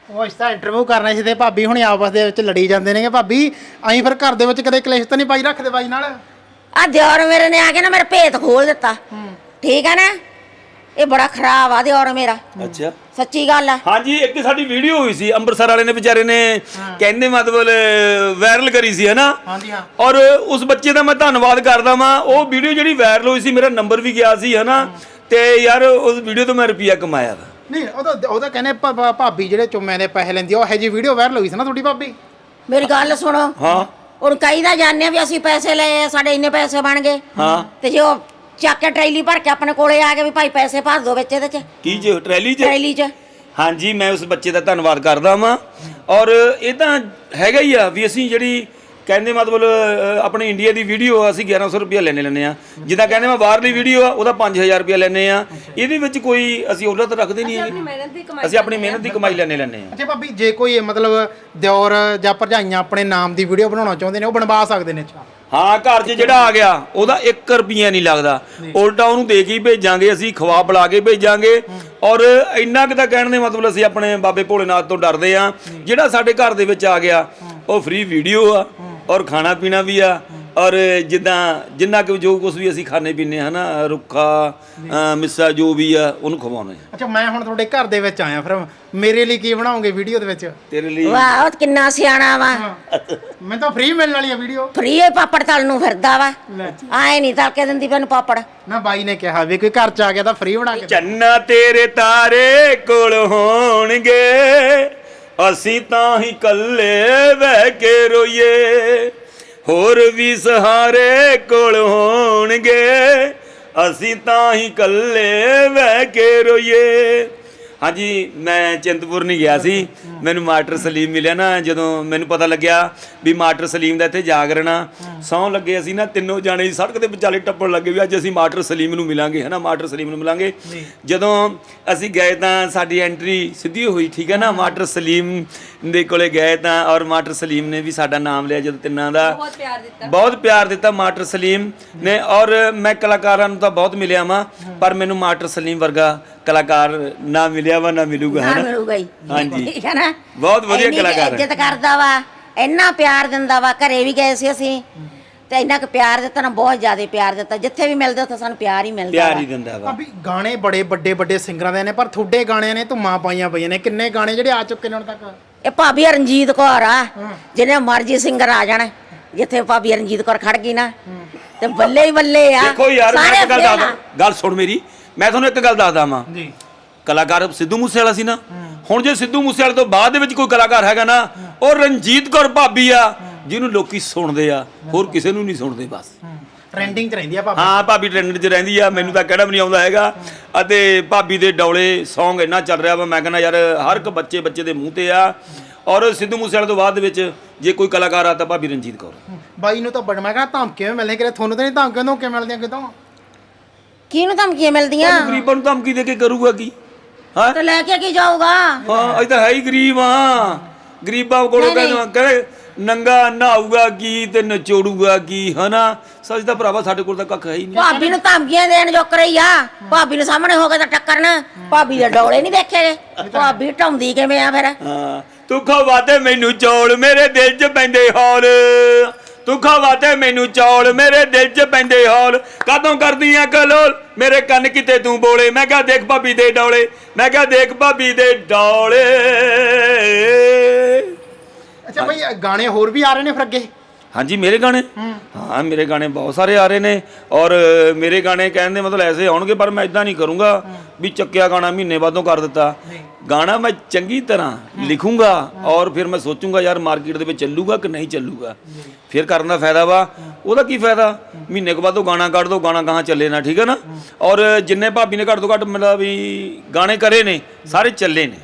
ਉਹ ਇਸ ਤਾਂ ਇੰਟਰਵਿਊ ਕਰਨਾ ਸੀ ਤੇ ਭਾਬੀ ਹੁਣੀ ਆਪਸ ਦੇ ਵਿੱਚ ਲੜੀ ਜਾਂਦੇ ਨੇਗੇ। ਭਾਬੀ ਅਸੀਂ ਫਿਰ ਘਰ ਦੇ ਵਿੱਚ ਕਦੇ ਕਲੇਸ਼ ਤਾਂ ਨਹੀਂ ਪਾਈ ਰੱਖਦੇ ਬਾਈ ਨਾਲ? ਆ ਦਿਓਰ ਮੇਰੇ ਨੇ ਆ ਕੇ ਨਾ ਮੇਰਾ ਭੇਤ ਖੋਲ ਦਿੱਤਾ। ਠੀਕ ਹੈ ਨਾ? ਇਹ ਬੜਾ ਖਰਾਬ ਆ ਦਿਓਰ ਮੇਰਾ। ਅੱਛਾ। ਸੱਚੀ ਗੱਲ ਆ। ਹਾਂਜੀ ਇੱਕ ਸਾਡੀ ਵੀਡੀਓ ਹੋਈ ਸੀ ਅੰਮ੍ਰਿਤਸਰ ਵਾਲੇ ਨੇ ਵਿਚਾਰੇ ਨੇ ਕਹਿੰਦੇ ਮਤਲਬ ਵਾਇਰਲ ਕਰੀ ਸੀ ਹਨਾ? ਹਾਂਜੀ ਹਾਂ। ਔਰ ਉਸ ਬੱਚੇ ਦਾ ਮੈਂ ਧੰਨਵਾਦ ਕਰਦਾ ਵਾਂ। ਉਹ ਵੀਡੀਓ ਜਿਹੜੀ ਵਾਇਰਲ ਹੋਈ ਸੀ ਮੇਰਾ ਨੰਬਰ ਵੀ ਗਿਆ ਸੀ ਹਨਾ? ਤੇ ਯਾਰ ਉਸ ਵੀਡੀਓ ਤੋਂ ਮੈਂ ਰੁਪਿਆ ਕਮਾਇਆ ਵਾ। ਨਹੀਂ ਉਹ ਤਾਂ ਉਹ ਤਾਂ ਕਹਿੰਦੇ ਭਾਬੀ ਜਿਹੜੇ ਚੁੰਮਿਆਂ ਦੇ ਪੈਸੇ ਲੈਂਦੀ ਉਹ ਇਹੋ ਜਿਹੀ ਵੀਡੀਓ ਵਾਇਰਲ ਹੋਈ ਸੀ ਨਾ ਤੁਹਾਡੀ ਭਾਬੀ? ਮੇਰੀ ਗੱਲ ਸੁਣੋ। ਹਾਂ। ਹੁਣ ਕਈ ਦਾ ਜਾਣਦੇ ਆ ਵੀ ਅਸੀਂ ਪੈਸੇ ਲਏ ਸਾਡੇ ਇੰਨੇ ਪੈਸੇ ਬਣ ਗਏ। ਹਾਂ। ਤੇ ਜੇ ਉਹ ਚੱਕ ਕੇ ਟਰੈਲੀ ਭਰ ਕੇ ਆਪਣੇ ਕੋਲੇ ਆ ਕੇ ਵੀ ਭਾਈ ਪੈਸੇ ਭਰ ਦੋ ਵਿੱਚ ਇਹਦੇ ਚ। ਕੀ ਚ ਟਰੈਲੀ ਚ? ਟਰੈਲੀ ਚ। ਹਾਂਜੀ ਮੈਂ ਉਸ ਬੱਚੇ ਦਾ ਧੰਨਵਾਦ ਕਰਦਾ ਵਾਂ। ਔਰ ਇਹ ਤਾਂ ਹੈਗਾ ਹੀ ਆ ਵੀ ਅਸੀਂ ਜਿਹੜੀ ਕਹਿੰਦੇ ਮਤਲਬ ਅ, ਆਪਣੇ ਇੰਡੀਆ ਦੀ ਵੀਡੀਓ ਅਸੀਂ 1100 ਰੁਪਏ ਲੈਣੇ ਲੈਣੇ ਆ। ਜਿੱਦਾਂ ਕਹਿੰਦੇ ਮੈਂ ਬਾਹਰਲੀ ਵੀਡੀਓ ਆ ਉਹਦਾ 5000 ਰੁਪਏ ਲੈਣੇ ਆ। ਇਹਦੇ ਵਿੱਚ ਕੋਈ ਅਸੀਂ ਉਹਨਾਂ ਤਾਂ ਰੱਖਦੇ ਨਹੀਂ ਆਪਣੀ ਹੈਗੇ। ਮਿਹਨਤ ਦੀ ਕਮਾਈ ਅਸੀਂ ਆਪਣੀ ਮਿਹਨਤ ਦੀ ਕਮਾਈ ਲੈਣੇ ਲੈਣੇ ਆ। ਅੱਛਾ ਭਾਬੀ ਜੇ ਕੋਈ ਇਹ ਮਤਲਬ ਦਿਓਰ ਜਾਂ ਭਰਜਾਈਆਂ ਆਪਣੇ ਨਾਮ ਦੀ ਵੀਡੀਓ ਬਣਾਉਣਾ ਚਾਹੁੰਦੇ ਨੇ ਉਹ ਬਣਵਾ ਸਕਦੇ ਨੇ ਅੱਛਾ। ਹਾਂ ਘਰ 'ਚ ਜਿਹੜਾ ਆ ਗਿਆ ਉਹਦਾ 1 ਰੁਪਿਆ ਨਹੀਂ ਲੱਗਦਾ। ਉਲਟਾ ਉਹਨੂੰ ਦੇ ਕੇ ਹੀ ਭੇਜਾਂਗੇ ਅਸੀਂ ਖਵਾ ਬੁਲਾ ਕੇ ਭੇਜਾਂਗੇ। ਔਰ ਇੰਨਾ ਕਿ ਤਾਂ ਕਹਿਣ ਦੇ ਮਤਲਬ ਅਸੀਂ ਆਪਣੇ ਬਾਬੇ ਭੋਲੇਨਾਥ ਤੋਂ ਡਰਦੇ ਆ ਜਿਹੜਾ ਸਾਡੇ ਘਰ ਦੇ ਵਿੱਚ ਆ ਗਿਆ ਉਹ ਫ੍ਰੀ ਵੀਡੀਓ ਆ ਔਰ ਖਾਣਾ ਪੀਣਾ ਵੀ ਆ। ਔਰ ਜਿੱਦਾਂ ਜਿੰਨਾ ਕਿ ਜੋ ਕੁਝ ਵੀ ਅਸੀਂ ਖਾਣੇ ਪੀਣੇ ਹਨਾ ਰੁੱਖਾ ਮਿੱਸਾ ਜੋ ਵੀ ਆ ਉਹਨੂੰ ਖਵਾਉਣਾ ਹੈ। ਅੱਛਾ ਮੈਂ ਹੁਣ ਤੁਹਾਡੇ ਘਰ ਦੇ ਵਿੱਚ ਆਇਆ ਫਿਰ ਮੇਰੇ ਲਈ ਕੀ ਬਣਾਓਗੇ ਵੀਡੀਓ ਦੇ ਵਿੱਚ? ਤੇਰੇ ਲਈ? ਵਾਹ ਉਹ ਕਿੰਨਾ ਸਿਆਣਾ ਵਾ। ਮੈਂ ਤਾਂ ਫ੍ਰੀ ਮਿਲਣ ਵਾਲੀ ਆ ਵੀਡੀਓ। ਫਰੀ ਪਾਪੜ ਤਲ ਨੂੰ ਫਿਰਦਾ ਵਾ। ਆਏ ਨਹੀਂ ਤਲ ਕੇ ਦਿੰਦੀ ਮੈਨੂੰ ਪਾਪੜ। ਨਾ ਬਾਈ ਨੇ ਕਿਹਾ ਵੀ ਕੋਈ ਘਰ ਚ ਆ ਗਿਆ ਤਾਂ ਫ੍ਰੀ ਬਣਾ ਕੇ ਚੰਨਾ ਤੇਰੇ ਤਾਰੇ ਕੋਲ ਹੋਣਗੇ ਅਸੀਂ ਤਾਂ ਹੀ ਕੱਲੇ ਬਹਿ ਕੇ ਰੋਈਏ। ਹੋਰ ਵੀ ਸਹਾਰੇ ਕੋਲ ਹੋਣਗੇ। ਅਸੀਂ ਤਾਂ ਹੀ ਕੱਲੇ ਬਹਿ ਕੇ ਰੋਈਏ। ਹਾਂਜੀ ਮੈਂ ਚਿੰਤਪੁਰ ਨਹੀਂ ਗਿਆ ਸੀ। ਮੈਨੂੰ ਮਾਸਟਰ ਸਲੀਮ ਮਿਲਿਆ ਨਾ ਜਦੋਂ ਮੈਨੂੰ ਪਤਾ ਲੱਗਿਆ ਵੀ ਮਾਸਟਰ ਸਲੀਮ ਦਾ ਇੱਥੇ ਜਾਗਰਣ ਆ। ਸੌਂ ਲੱਗੇ ਅਸੀਂ ਨਾ ਤਿੰਨੋਂ ਜਾਣੇ ਸੜਕ ਦੇ ਵਿਚਾਲੇ ਟੱਪਣ ਲੱਗੇ ਵੀ ਅੱਜ ਅਸੀਂ ਮਾਸਟਰ ਸਲੀਮ ਨੂੰ ਮਿਲਾਂਗੇ ਹਨਾ? ਮਾਸਟਰ ਸਲੀਮ ਨੂੰ ਮਿਲਾਂਗੇ। ਜਦੋਂ ਅਸੀਂ ਗਏ ਤਾਂ ਸਾਡੀ ਐਂਟਰੀ ਸਿੱਧੀ ਹੋਈ ਠੀਕ ਹੈ ਨਾ? ਮਾਸਟਰ ਸਲੀਮ ਦੇ ਕੋਲੇ ਗਏ ਤਾਂ ਔਰ ਮਾਸਟਰ ਸਲੀਮ ਨੇ ਵੀ ਸਾਡਾ ਨਾਮ ਲਿਆ ਜਦੋਂ ਤਿੰਨਾਂ ਦਾ ਬਹੁਤ ਪਿਆਰ ਦਿੱਤਾ। ਬਹੁਤ ਪਿਆਰ ਦਿੱਤਾ ਮਾਸਟਰ ਸਲੀਮ ਨੇ ਔਰ ਮੈਂ ਕਲਾਕਾਰਾਂ ਨੂੰ ਤਾਂ ਬਹੁਤ ਮਿਲਿਆ ਵਾਂ ਪਰ ਮੈਨੂੰ ਮਾਸਟਰ ਸਲੀਮ ਵਰਗਾ ਕਲਾਕਾਰ ਨਾ ਮਿਲਿਆ ਵਾ ਨਾ ਮਿਲੂਗਾ ਨਾ ਹਨਾ? ਮਿਲੂਗਾ ਹੀ ਹਾਂਜੀ। ਠੀਕ ਹੈ ਨਾ? ਬਹੁਤ ਵਧੀਆ ਇੰਨੀ ਕੁ ਕਲਾਕਾਰ ਹੈ। ਇੱਜ਼ਤ ਕਰਦਾ ਵਾ ਇੰਨਾ ਪਿਆਰ ਦਿੰਦਾ ਵਾ ਘਰੇ ਵੀ ਗਏ ਸੀ ਅਸੀਂ ਤੇ ਇੰਨਾ ਕੁ ਪਿਆਰ ਦਿੱਤਾ ਨਾ ਬਹੁਤ ਜ਼ਿਆਦਾ ਪਿਆਰ ਦਿੱਤਾ। ਜਿੱਥੇ ਵੀ ਮਿਲਦੇ ਉੱਥੇ ਸਾਨੂੰ ਪਿਆਰ ਹੀ ਮਿਲਦਾ ਪਿਆਰ ਵਾ। ਹੀ ਦਿੰਦਾ ਵਾ। ਭਾਬੀ ਗਾਣੇ ਬੜੇ ਵੱਡੇ ਵੱਡੇ ਸਿੰਗਰਾਂ ਦੇ ਨੇ ਪਰ ਤੁਹਾਡੇ ਗਾਣਿਆਂ ਨੇ ਧੁੰਮਾਂ ਪਾਈਆਂ ਪਈਆਂ ਨੇ। ਕਿੰਨੇ ਗਾਣੇ ਜਿਹੜੇ ਆ ਚੁੱਕੇ ਨੇ ਹੁਣ ਤੱਕ? ਇਹ ਭਾਬੀ ਰਣਜੀਤ ਕੌਰ ਆ ਜਿਹਨੇ ਮਰਜ਼ੀ ਸਿੰਗਰ ਆ ਜਾਣਾ ਜਿੱਥੇ ਭਾਬੀ ਰਣਜੀਤ ਕੌਰ ਖੜ ਗਈ ਨਾ ਤੇ ਬੱਲੇ ਹੀ ਬੱਲੇ ਆ। ਦੇਖੋ ਯਾਰ ਮੈਂ ਇੱਕ ਗੱਲ। ਦੱਸਦਾ ਗੱਲ ਸੁਣ ਮੇਰੀ ਮੈਂ ਤੁਹਾਨੂੰ ਇੱਕ ਗੱਲ ਦੱਸਦਾ ਵਾਂ। ਜੀ। ਕਲਾਕਾਰ ਸਿੱਧੂ ਮੂਸੇ ਵਾਲਾ ਸੀ ਨਾ ਹੁਣ ਜੇ ਸਿੱਧੂ ਮੂਸੇ ਵਾਲੇ ਤੋਂ ਬਾਅਦ ਦੇ ਵਿੱਚ ਕੋਈ ਕਲਾਕਾਰ ਹੈਗਾ ਨਾ ਉਹ ਰਣਜੀਤ ਕੌਰ ਭਾਬੀ ਆ ਜਿਹਨੂੰ ਲੋਕੀ ਸੁਣਦੇ ਆ ਹੋਰ ਕਿਸੇ ਨੂੰ ਨਹੀਂ ਸੁਣਦੇ ਬਸ। ਟ੍ਰੈਂਡਿੰਗ 'ਚ ਰਹਿੰਦੀ ਆ ਭਾਬੀ? ਹਾਂ ਭਾਬੀ ਟ੍ਰੈਂਡ 'ਚ ਰਹਿੰਦੀ ਆ ਮੈਨੂੰ ਤਾਂ ਕਿਹੜਾ ਵੀ ਨਹੀਂ ਆਉਂਦਾ ਹੈਗਾ। ਅਤੇ ਭਾਬੀ ਦੇ ਡੌਲੇ Song ਇੰਨਾ ਚੱਲ ਰਿਹਾ ਵਾ ਮੈਂ ਕਹਿੰਦਾ ਯਾਰ ਹਰ ਇੱਕ ਬੱਚੇ ਬੱਚੇ ਦੇ ਮੂੰਹ ਤੇ ਆ। ਔਰ ਸਿੱਧੂ ਮੂਸੇ ਵਾਲੇ ਤੋਂ ਬਾਅਦ ਦੇ ਵਿੱਚ ਜੇ ਕੋਈ ਕਲਾਕਾਰ ਆ ਤਾਂ ਭਾਬੀ ਰਣਜੀਤ ਕੌਰ। ਬਾਈ ਨੂੰ ਤਾਂ ਬੜ ਮੈਂ ਕਹਿੰਦਾ ਧਮਕੀਆਂ ਵੀ ਮਿਲਦੀਆਂ ਕਿਤੇ ਤੁਹਾਨੂੰ ਤਾਂ ਨਹੀਂ ਧਮਕੀਆਂ ਧਮਕੀਆਂ ਮਿਲਦੀਆਂ ਕਿਤੋਂ? ਕਿਹਨੂੰ ਧਮਕੀਆਂ ਮਿਲਦੀਆਂ? ਗਰੀਬਾਂ ਨੂੰ ਧਮਕੀ ਦੇ ਕੇ ਕਰੂਗਾ ਕੀ? ਹਾਂ? ਤੇ ਲੈ ਕੇ ਕੀ ਜਾਊਗਾ? ਹਾਂ ਅਸੀਂ ਤਾਂ ਹੈ ਹੀ ਗਰੀਬ ਆ। ਗਰੀਬਾਂ ਕੋਲੋਂ ਕਹਿੰਦੇ ਨੰਗਾ ਨਹਾਊਗਾ ਕੀ ਤੇ ਨਚੋੜੂਗਾ ਕੀ ਹਨਾ? ਸੱਚ ਦਾ ਭਰਾਵਾ ਸਾਡੇ ਕੋਲ ਤਾਂ ਕੱਖ ਹੈ ਹੀ ਨਹੀਂ। ਭਾਬੀ ਨੂੰ ਧਮਕੀਆਂ ਦੇਣ ਜੋ ਕਰਈ ਆ। ਭਾਬੀ ਦੇ ਸਾਹਮਣੇ ਹੋ ਕੇ ਤਾਂ ਟੱਕਰਨ। ਭਾਬੀ ਦੇ ਡੋਲੇ ਨਹੀਂ ਦੇਖੇ ਗਏ ਭਾਬੀ ਢਾਉਂਦੀ ਕਿਵੇਂ ਆ ਫਿਰ? ਹਾਂ ਤੂੰ ਖਵਾਦੇ ਮੈਨੂੰ ਚੌਲ ਮੇਰੇ ਦਿਲ 'ਚ ਪੈਂਦੇ ਹੌਲ। ਤੂੰ ਖਵਾਦੇ ਮੈਨੂੰ ਚੌਲ ਮੇਰੇ ਦਿਲ 'ਚ ਪੈਂਦੇ ਹੌਲ। ਕਦੋਂ ਕਰਦੀਆਂ ਕਲੋਲ? ਮੇਰੇ ਕੰਨ ਕਿਤੇ ਤੂੰ ਬੋਲੇ। ਮੈਂ ਕਿਹਾ ਦੇਖ ਭਾਬੀ ਦੇ ਡੋਲੇ। ਮੈਂ ਕਿਹਾ ਦੇਖ ਭਾਬੀ ਦੇ ਡੋਲੇ। ਅੱਛਾ ਭਾਈ ਇਹ ਗਾਣੇ ਹੋਰ ਵੀ ਆ ਰਹੇ ਨੇ ਫਿਰ ਅੱਗੇ? ਹਾਂਜੀ ਮੇਰੇ ਗਾਣੇ? ਹਾਂ। ਮੇਰੇ ਗਾਣੇ ਬਹੁਤ ਸਾਰੇ ਆ ਰਹੇ ਨੇ ਔਰ ਮੇਰੇ ਗਾਣੇ ਕਹਿਣ ਦੇ ਮਤਲਬ ਐਸੇ ਆਉਣਗੇ ਪਰ ਮੈਂ ਇਦਾਂ ਨਹੀਂ ਕਰੂੰਗਾ ਵੀ ਚੱਕਿਆ ਗਾਣਾ ਮਹੀਨੇ ਬਾਅਦੋਂ ਕਰ ਦਿੱਤਾ। ਗਾਣਾ ਮੈਂ ਚੰਗੀ ਤਰ੍ਹਾਂ ਲਿਖੂੰਗਾ ਔਰ ਫਿਰ ਮੈਂ ਸੋਚੂੰਗਾ ਯਾਰ ਮਾਰਕੀਟ ਦੇ ਵਿੱਚ ਚੱਲੂਗਾ ਕਿ ਨਹੀਂ ਚੱਲੂਗਾ। ਫਿਰ ਕਰਨ ਦਾ ਫਾਇਦਾ ਵਾ। ਉਹਦਾ ਕੀ ਫਾਇਦਾ? ਮਹੀਨੇ ਕੁ ਬਾਅਦ ਗਾਣਾ ਕੱਢ ਦੋ ਗਾਣਾ ਕਹਾਂ ਚੱਲੇ ਨਾ ਠੀਕ ਹੈ ਨਾ? ਔਰ ਜਿੰਨੇ ਭਾਬੀ ਨੇ ਘੱਟ ਤੋਂ ਘੱਟ ਮਤਲਬ ਵੀ ਗਾਣੇ ਕਰੇ ਨੇ ਸਾਰੇ ਚੱਲੇ ਨੇ।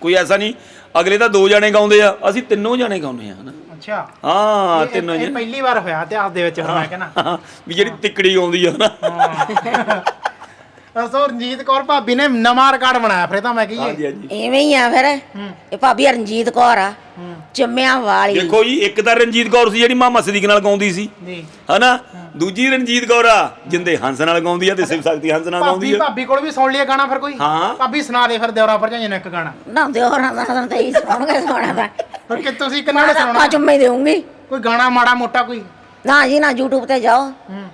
ਕੋਈ ਐਸਾ ਨਹੀਂ ਅਗਲੇ ਤਾਂ ਦੋ ਜਣੇ ਗਾਉਂਦੇ ਆ ਅਸੀਂ ਤਿੰਨੋਂ ਜਣੇ ਗਾਉਂਦੇ ਆ ਹਨਾ। ਅੱਛਾ। ਹਾਂ ਇਹ- ਤਿੰਨੋਂ ਇਹ ਜਣੇ। ਪਹਿਲੀ ਵਾਰ ਹੋਇਆ ਇਤਿਹਾਸ ਦੇ ਵਿੱਚ ਹੁਣ ਮੈਂ ਕਹਿੰਦਾ ਵੀ ਜਿਹੜੀ ਤਿੱਕੜੀ ਆਉਂਦੀ ਆ ਨਾ ਸੋ ਰਣਜੀਤ ਕੌਰ ਭਾਬੀ ਨੇ ਨਵਾਂ ਰਿਕਾਰਡ ਬਣਾਇਆ ਫਿਰ ਤਾਂ ਮੈਂ ਕਹੀਏ ਹਾਂਜੀ ਹਾਂਜੀ। ਐਵੇਂ ਹੀ ਆ ਫਿਰ। ਇਹ ਭਾਬੀ ਰਣਜੀਤ ਕੌਰ ਆ। ਚੰਮਿਆਂ ਵਾਲੀ। ਦੇਖੋ ਜੀ ਇੱਕ ਤਾਂ ਰਣਜੀਤ ਕੌਰ ਸੀ ਜਿਹੜੀ ਮਾਮਾ ਸਦੀਕ ਨਾਲ ਗਾਉਂਦੀ ਸੀ। ਜੀ। ਹਨਾ? ਦੂਜੀ ਰਣਜੀਤ ਕੌਰ ਆ ਜਿੰਦੇ ਹੰਸ ਨਾਲ ਗਾਉਂਦੀ ਆ ਤੇ ਸਿਵ ਸ਼ਕਤੀ ਹੰਸ ਨਾਲ ਗਾਉਂਦੀ ਭਾਬੀ ਆ। ਭਾਬੀ ਕੋਲ ਵੀ ਸੁਣ ਲਿਆ ਗਾਣਾ ਫਿਰ ਕੋਈ? ਹਾਂ। ਭਾਬੀ ਸੁਣਾ ਦੇ ਫਿਰ ਦਿਉਰਾ ਭਰਜਾਈ ਨੂੰ ਇੱਕ ਗਾਣਾ। ਨਾ ਦਿਓਰਾਂ ਦਾ ਤਾਂ ਤੇ ਹੀ ਸੁਣੋਗੇ ਸੁਣਾ ਦਾ ਫਿਰ ਕਿ ਤੁਸੀਂ ਕਿੰਨਾ ਨੇ ਤਾਂ ਸੁਣਾਉਣਾ? ਚੁੰਮੇ ਦੇਉਂਗੀ ਕੋਈ ਗਾਣਾ ਮਾੜਾ ਮੋਟਾ ਕੋਈ? ਨਾ ਜੀ ਨਾ YouTube ਤੇ ਜਾਓ।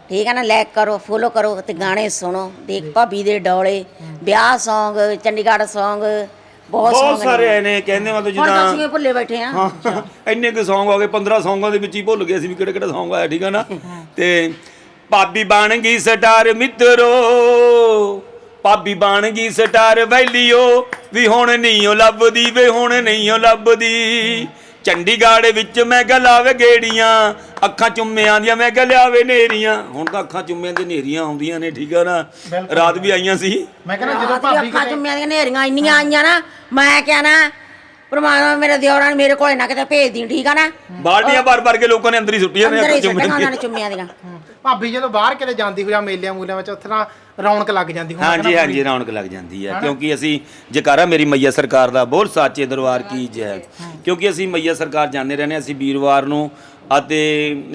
ਠੀਕ ਹੈ ਨਾ ਲਾਈਕ ਕਰੋ ਫੋਲੋ ਕਰੋ ਤੇ ਗਾਣੇ ਸੁਣੋ। ਦੇਖ ਭਾਬੀ ਦੇ ਡੋਲੇ ਵਿਆਹ Song ਚੰਡੀਗੜ੍ਹ Song ਬਹੁਤ ਬਹੁਤ Song ਸਾਰੇ ਆਏ ਨੇ ਕਹਿੰਦੇ ਮਤਲਬ ਹੁਣ ਤਾਂ ਅਸੀਂ ਜਿੱਦਾਂ ਇਹ ਭੁੱਲੇ ਬੈਠੇ ਆ ਹਾਂ ਇੰਨੇ ਕੁ Song ਆ ਗਏ 15 ਸੌਂਗਾਂ ਦੇ ਵਿੱਚ ਹੀ ਭੁੱਲ ਗਏ ਸੀ ਵੀ ਕਿਹੜੇ ਕਿਹੜੇ Song ਆਇਆ ਠੀਕ ਆ ਨਾ? ਤੇ ਭਾਬੀ ਬਣ ਗਈ ਸਟਾਰ ਮਿੱਤਰੋ ਭਾਬੀ ਬਣ ਗਈ ਸਟਾਰ ਵੈਲੀਓ ਵੀ ਹੁਣ ਨਹੀਂ ਉਹ ਲੱਭਦੀ ਵੇ ਹੁਣ ਨਹੀਂ ਉਹ ਲੱਭਦੀ। ਚੰਡੀਗੜ੍ਹ ਵਿੱਚ ਮੈਂ ਗਲਾਵੇ ਗੇੜੀਆਂ ਅੱਖਾਂ ਚੁੰਮਿਆਂ ਦੀਆਂ ਮੈਂ ਗਲਿਆਵੇ ਨੇਰੀਆਂ। ਹੁਣ ਤਾਂ ਅੱਖਾਂ ਚੁੰਮਿਆਂ ਦੀਆਂ ਨੇਰੀਆਂ ਆਉਂਦੀਆਂ ਨੇ ਠੀਕ ਆ ਨਾ? ਰਾਤ ਵੀ ਆਈਆਂ ਸੀ। ਮੈਂ ਕਹਿੰਦਾ ਜਦੋਂ ਜਦੋਂ ਭਾਬੀ ਅੱਖਾਂ ਚੁੰਮਿਆਂ ਦੀਆਂ ਨੇਰੀਆਂ ਇੰਨੀਆਂ ਆਈਆਂ ਨਾ ਮੈਂ ਕਿਹਾ ਨਾ ਪਰਮਾਤਮਾ ਮੇਰੇ ਦਿਓਰਾਂ ਨੂੰ ਮੇਰੇ ਕੋਲੇ ਨਾ ਕਿਤੇ ਭੇਜ ਦੀ ਠੀਕ ਆ ਨਾ? ਬਾਲਟੀਆਂ ਭਰ ਭਰ ਕੇ ਲੋਕਾਂ ਨੇ ਅੰਦਰ ਹੀ ਸੁੱਟੀਆਂ ਨੇ ਅੰਦਰ ਅੱਖਾਂ ਹੀ ਚੁੰਮਿਆਂ ਸੁੱਟੀਆਂ ਉਹਨਾਂ ਨੇ ਦੀਆਂ ਚੁੰਮਿਆਂ ਦੀਆਂ। ਹੂੰ। ਭਾਬੀ ਜਦੋਂ ਬਾਹਰ ਕਿਤੇ ਜਾਂਦੀ ਹੋਇਆ ਮੇਲਿਆਂ ਮੂਲਿਆਂ ਵਿੱਚ ਉੱਥੇ ਨਾ ਰੌਣਕ ਲੱਗ ਜਾਂਦੀ ਹੁਣ ਹਾਂਜੀ ਹਾਂਜੀ ਰੌਣਕ ਲੱਗ ਜਾਂਦੀ ਹੈ ਕਿਉਂਕਿ ਅਸੀਂ ਜਕਾਰਾ ਮੇਰੀ ਮਈਆ ਸਰਕਾਰ ਦਾ ਬੋਲ ਸਾਚੇ ਦਰਬਾਰ ਕੀ ਜੈ। ਕਿਉਂਕਿ ਅਸੀਂ ਮਈਆ ਸਰਕਾਰ ਜਾਂਦੇ ਰਹਿੰਦੇ ਅਸੀਂ ਵੀਰਵਾਰ ਨੂੰ ਅਤੇ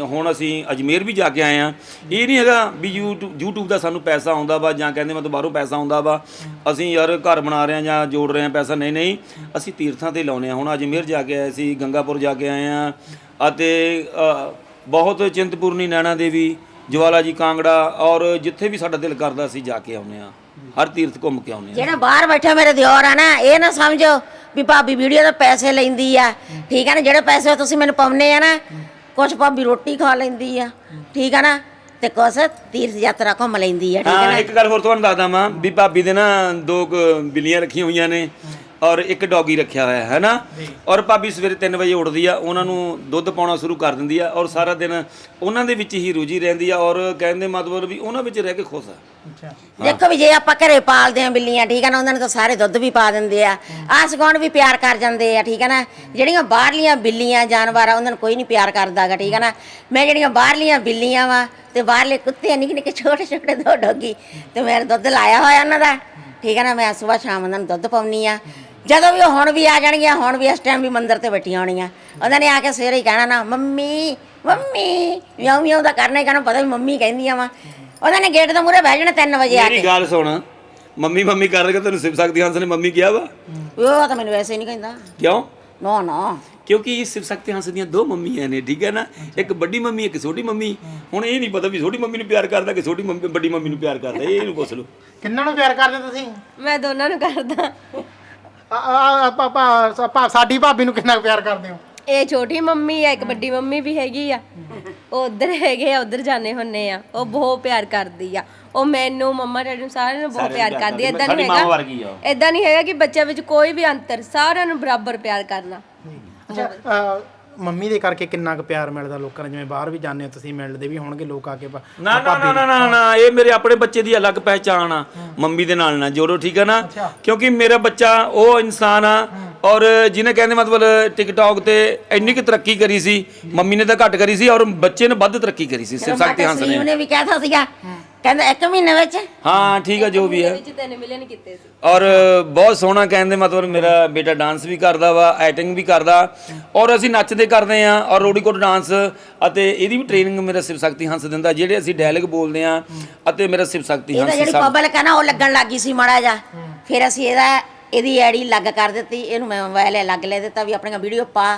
ਹੁਣ ਅਸੀਂ ਅਜਮੇਰ ਵੀ ਜਾ ਕੇ ਆਏ ਆ ਇਹ ਨਹੀਂ ਹੈਗਾ ਵੀ YouTube YouTube ਦਾ ਸਾਨੂੰ ਪੈਸਾ ਆਉਂਦਾ ਵਾ ਜਾਂ ਕਹਿੰਦੇ ਮਤਲਬ ਬਾਹਰੋਂ ਪੈਸਾ ਆਉਂਦਾ ਵਾ। ਅਸੀਂ ਯਾਰ ਘਰ ਬਣਾ ਰਹੇ ਆ ਜਾਂ ਜੋੜ ਰਹੇ ਆ ਪੈਸਾ ਨਹੀਂ ਨਹੀਂ। ਅਸੀਂ ਤੀਰਥਾਂ ਤੇ ਲਾਉਨੇ ਆ ਹੁਣ ਅਜਮੇਰ ਜਾ ਕੇ ਆਏ ਸੀ ਗੰਗਾਪੁਰ ਜਾ ਕੇ ਆਏ ਆ ਅਤੇ ਬਹੁਤ ਚਿੰਤਪੁਰਨੀ ਨੈਣਾ ਦੇਵੀ ਜਵਾਲਾ ਜੀ ਕਾਂਗੜਾ ਔਰ ਜਿੱਥੇ ਵੀ ਸਾਡਾ ਦਿਲ ਕਰਦਾ ਅਸੀਂ ਜਾ ਕੇ ਆਉਨੇ ਆ ਹਰ ਤੀਰਥ ਘੁੰਮ ਕੇ ਆਉਨੇ ਆ ਜਿਹੜਾ ਬਾਹਰ ਬੈਠਾ ਮੇਰੇ ਦਿਓਰ ਆ ਨਾ ਇਹ ਨਾ ਸਮਝੋ ਵੀ ਭਾਬੀ ਵੀਡੀਓ ਦੇ ਪੈਸੇ ਲੈਂਦੀ ਆ। ਠੀਕ ਆ ਨਾ ਜਿਹੜੇ ਪੈਸੇ ਤੁਸੀਂ ਮੈਨੂੰ ਪਾਉਨੇ ਆ ਨਾ ਕੁਛ ਭਾਬੀ ਰੋਟੀ ਖਾ ਲੈਂਦੀ ਆ। ਠੀਕ ਆ ਨਾ ਤੇ ਕੁਛ ਤੀਰਥ ਯਾਤਰਾ ਘੁੰਮ ਲੈਂਦੀ ਆ ਠੀਕ ਆ ਹਾਂ ਨਾ। ਇੱਕ ਗੱਲ ਹੋਰ ਤੁਹਾਨੂੰ ਦੱਸਦਾ ਮਾਂ ਵੀ ਭਾਬੀ ਦੇ ਨਾ ਦੋ ਕੁ ਬਿੱਲੀਆਂ ਰੱਖੀਆਂ ਹੋਈਆਂ ਨੇ। ਔਰ ਇੱਕ ਡੌਗੀ ਰੱਖਿਆ ਹੋਇਆ ਹੈ ਨਾ? ਔਰ ਭਾਬੀ ਸਵੇਰੇ 3 ਵਜੇ ਉੱਠਦੀ ਆ ਉਹਨਾਂ ਨੂੰ ਦੁੱਧ ਪਾਉਣਾ ਸ਼ੁਰੂ ਕਰ ਦਿੰਦੀ ਆ ਔਰ ਸਾਰਾ ਦਿਨ ਉਹਨਾਂ ਦੇ ਵਿੱਚ ਹੀ ਰੁਜੀ ਰਹਿੰਦੀ ਆ ਔਰ ਕਹਿੰਦੇ ਮਤਲਬ ਵੀ ਉਹਨਾਂ ਵਿੱਚ ਰਹਿ ਕੇ ਖੁਸ਼ ਆ। ਅੱਛਾ। ਦੇਖੋ ਵੀ ਜੇ ਆਪਾਂ ਘਰੇ ਪਾਲਦੇ ਆ ਬਿੱਲੀਆਂ ਠੀਕ ਆ ਨਾ ਉਹਨਾਂ ਨੂੰ ਤਾਂ ਸਾਰੇ ਦੁੱਧ ਵੀ ਪਾ ਦਿੰਦੇ ਆ। ਆਸ ਗੁਆਂਢ ਵੀ ਪਿਆਰ ਕਰ ਜਾਂਦੇ ਆ ਠੀਕ ਆ ਨਾ? ਜਿਹੜੀਆਂ ਬਾਹਰਲੀਆਂ ਬਿੱਲੀਆਂ ਜਾਨਵਰ ਆ ਉਹਨਾਂ ਨੂੰ ਕੋਈ ਨਹੀਂ ਪਿਆਰ ਕਰਦਾਗਾ ਠੀਕ ਆ ਨਾ? ਮੈਂ ਜਿਹੜੀਆਂ ਬਾਹਰਲੀਆਂ ਬਿੱਲੀਆਂ ਵਾ ਤੇ ਬਾਹਰਲੇ ਕੁੱਤੇ ਨਿੱਕੇ ਨਿੱਕੇ ਛੋਟੇ ਛੋਟੇ ਦੋ ਡੋਗੀ ਤੇ ਮੈਂ ਦੁੱਧ ਲਾਇਆ ਹੋਇਆ ਉਹਨਾਂ ਦਾ ਠੀਕ ਆ ਨਾ? ਮੈਂ ਸਵੇਰ ਸ਼ਾਮ ਉਹਨਾਂ ਨੂੰ ਦੁੱਧ ਪਾਉਣੀ ਆ। ਜਦੋਂ ਵੀ ਉਹ ਹੁਣ ਵੀ ਆ ਜਾਣਗੀਆਂ ਹੁਣ ਵੀ ਇਸ ਟਾਈਮ ਵੀ ਮੰਦਿਰ ਤੇ ਬੈਠੀਆਂ ਹੋਣੀਆਂ। ਉਹਨਾਂ ਨੇ ਆ ਕੇ ਸਵੇਰੇ ਹੀ ਕਹਿਣਾ ਨਾ ਮੰਮੀ ਮੰਮੀ। ਮਿਆਉ ਮਿਆਉ ਦਾ ਕਰਨਾ ਹੀ ਕਹਿਣਾ ਪਤਾ ਵੀ ਮੰਮੀ ਕਹਿੰਦੀਆਂ ਵਾ। ਉਹਨਾਂ ਨੇ ਗੇਟ ਦੇ ਮੂਹਰੇ ਬਹਿ ਜਾਣਾ 3 ਵਜੇ ਆ ਮੇਰੀ ਕੇ ਗੱਲ ਸੁਣ। ਮੰਮੀ ਮੰਮੀ ਕਰ ਰਹੇ ਤੈਨੂੰ ਸਿਵ ਸਕਤੀ ਹੰਸ ਨੇ ਮੰਮੀ ਕਿਹਾ ਵਾ? ਉਹ ਤਾਂ ਮੈਨੂੰ ਵੈਸੇ ਨਹੀਂ ਕਹਿੰਦਾ। ਕਿਉਂ? ਨਾ ਨਾ। ਕਿਉਂਕਿ ਸਿਵ ਸਕਤੀ ਹੰਸ ਦੀਆਂ ਦੋ ਮੰਮੀਆਂ ਨੇ ਠੀਕ ਹੈ ਨਾ? ਇੱਕ ਵੱਡੀ ਮੰਮੀ ਇੱਕ ਛੋਟੀ ਮੰਮੀ। ਹੁਣ ਇਹ ਨਹੀਂ ਪਤਾ ਵੀ ਛੋਟੀ ਮੰਮੀ ਨੂੰ ਪਿਆਰ ਕਰਦਾ ਕਿ ਛੋਟੀ ਮੰਮੀ ਵੱਡੀ ਮੰਮੀ ਨੂੰ ਪਿਆਰ ਕਰਦਾ ਇਹ ਇਹਨੂੰ ਪੁੱਛ ਲਓ। ਕਿੰਨਾਂ ਨੂੰ ਪਿਆਰ ਕਰਦੇ ਤੁਸੀਂ? ਮੈਂ ਦੋਨਾਂ ਨੂੰ ਕਰਦਾ। ਆ- ਆ- ਆ- ਪਾ- ਪਾ- ਪਾ- ਸਾਡੀ ਭਾਬੀ ਨੂੰ ਕਿੰਨਾ ਪਿਆਰ ਕਰਦੇ ਹੋ? ਇਹ ਛੋਟੀ ਮੰਮੀ ਆ ਇੱਕ ਵੱਡੀ ਮੰਮੀ ਵੀ ਹੈਗੀ ਆ। ਉਹ ਉਧਰ ਹੈਗੇ ਆ ਉਧਰ ਜਾਣੇ ਹੁੰਨੇ ਆ। ਉਹ ਬਹੁਤ ਪਿਆਰ ਕਰਦੀ ਆ। ਉਹ ਮੈਨੂੰ ਮੰਮਾ ਡੈਡੀ ਨੂੰ ਸਾਰਿਆਂ ਨੂੰ ਬਹੁਤ ਪਿਆਰ ਕਰਦੀ ਆ। ਇਦਾਂ ਨਹੀਂ ਹੈਗਾ। ਇਦਾਂ ਨਹੀਂ ਹੈਗਾ ਕਿ ਬੱਚਿਆਂ ਵਿੱਚ ਕੋਈ ਵੀ ਅੰਤਰ ਸਾਰਿਆਂ ਨੂੰ ਬਰਾਬਰ ਪਿਆਰ ਕਰਨਾ। ਅੱਛਾ ਮੰਮੀ ਦੇ ਕਰਕੇ ਕਿੰਨਾ ਕੁ ਪਿਆਰ ਮਿਲਦਾ ਲੋਕਾਂ ਨੂੰ? ਜਿਵੇਂ ਬਾਹਰ ਵੀ ਜਾਂਦੇ ਹੋ ਤੁਸੀਂ ਮਿਲਦੇ ਵੀ ਹੋਣਗੇ ਲੋਕ ਆ ਕੇ ਨਾ ਨਾ ਨਾ ਨਾ ਨਾ ਨਾ ਇਹ ਮੇਰੇ ਆਪਣੇ ਬੱਚੇ ਦੀ ਅਲੱਗ ਪਹਿਚਾਣ ਆ। ਮੰਮੀ ਦੇ ਨਾਲ ਨਾ ਜੋੜੋ ਠੀਕ ਹੈ ਨਾ? ਕਿਉਂਕਿ ਮੇਰਾ ਬੱਚਾ ਉਹ ਇਨਸਾਨ ਆ ਔਰ ਜਿਹਨੇ ਕਹਿੰਦੇ ਮਤਲਬ ਟਿਕਟੌਕ ਤੇ ਇੰਨੀ ਕਿ ਤਰੱਕੀ ਕਰੀ ਸੀ ਮੰਮੀ ਨੇ ਤਾਂ ਘੱਟ ਕਰੀ ਸੀ ਔਰ ਬੱਚੇ ਨੇ ਵੱਧ ਤਰੱਕੀ ਕਰੀ ਸੀ ਸਿਵ ਸ਼ਕਤੀ ਹੰਸ ਸਲੀਮ ਨੇ ਵੀ ਕਹਿਤਾ ਸੀਗਾ ਕਹਿੰਦਾ ਇੱਕ ਮਹੀਨੇ ਵਿੱਚ? ਹਾਂ ਠੀਕ ਆ ਜੋ ਵੀ ਹੈ ਵਿੱਚ 3 ਮਿਲੀਅਨ ਕੀਤੇ ਸੀ। ਔਰ ਬਹੁਤ ਸੋਹਣਾ ਕਹਿੰਦੇ ਮਤਲਬ ਮੇਰਾ ਬੇਟਾ ਡਾਂਸ ਵੀ ਕਰਦਾ ਵਾ ਐਕਟਿੰਗ ਵੀ ਕਰਦਾ। ਔਰ ਅਸੀਂ ਨੱਚਦੇ ਕਰਦੇ ਆ ਔਰ ਰੋਡੀਕੋਟ ਡਾਂਸ ਅਤੇ ਇਹਦੀ ਵੀ ਟ੍ਰੇਨਿੰਗ ਮੇਰਾ ਸਿਵ ਸ਼ਕਤੀ ਹੰਸ ਦਿੰਦਾ ਜਿਹੜੇ ਅਸੀਂ ਡਾਇਲੌਗ ਬੋਲਦੇ ਆ ਅਤੇ ਮੇਰਾ ਸਿਵ ਸ਼ਕਤੀ ਇਹਦਾ ਹੰਸ ਜਿਹੜੀ ਸਭ। ਪਬਲਿਕ ਹੈ ਨਾ ਉਹ ਲੱਗਣ ਲੱਗੀ ਸੀ ਮਾੜਾ ਜਾ ਫਿਰ ਅਸੀਂ ਇਹਦਾ ਇਹਦੀ ਐਡੀ ਲੱਗ ਕਰ ਦਿੱਤੀ ਇਹਨੂੰ ਮੈਂ ਮੋਬਾਈਲ ਲੱਗ ਲੈ ਦਿੱਤਾ ਵੀ ਆਪਣੀਆਂ ਵੀਡੀਓ ਪਾ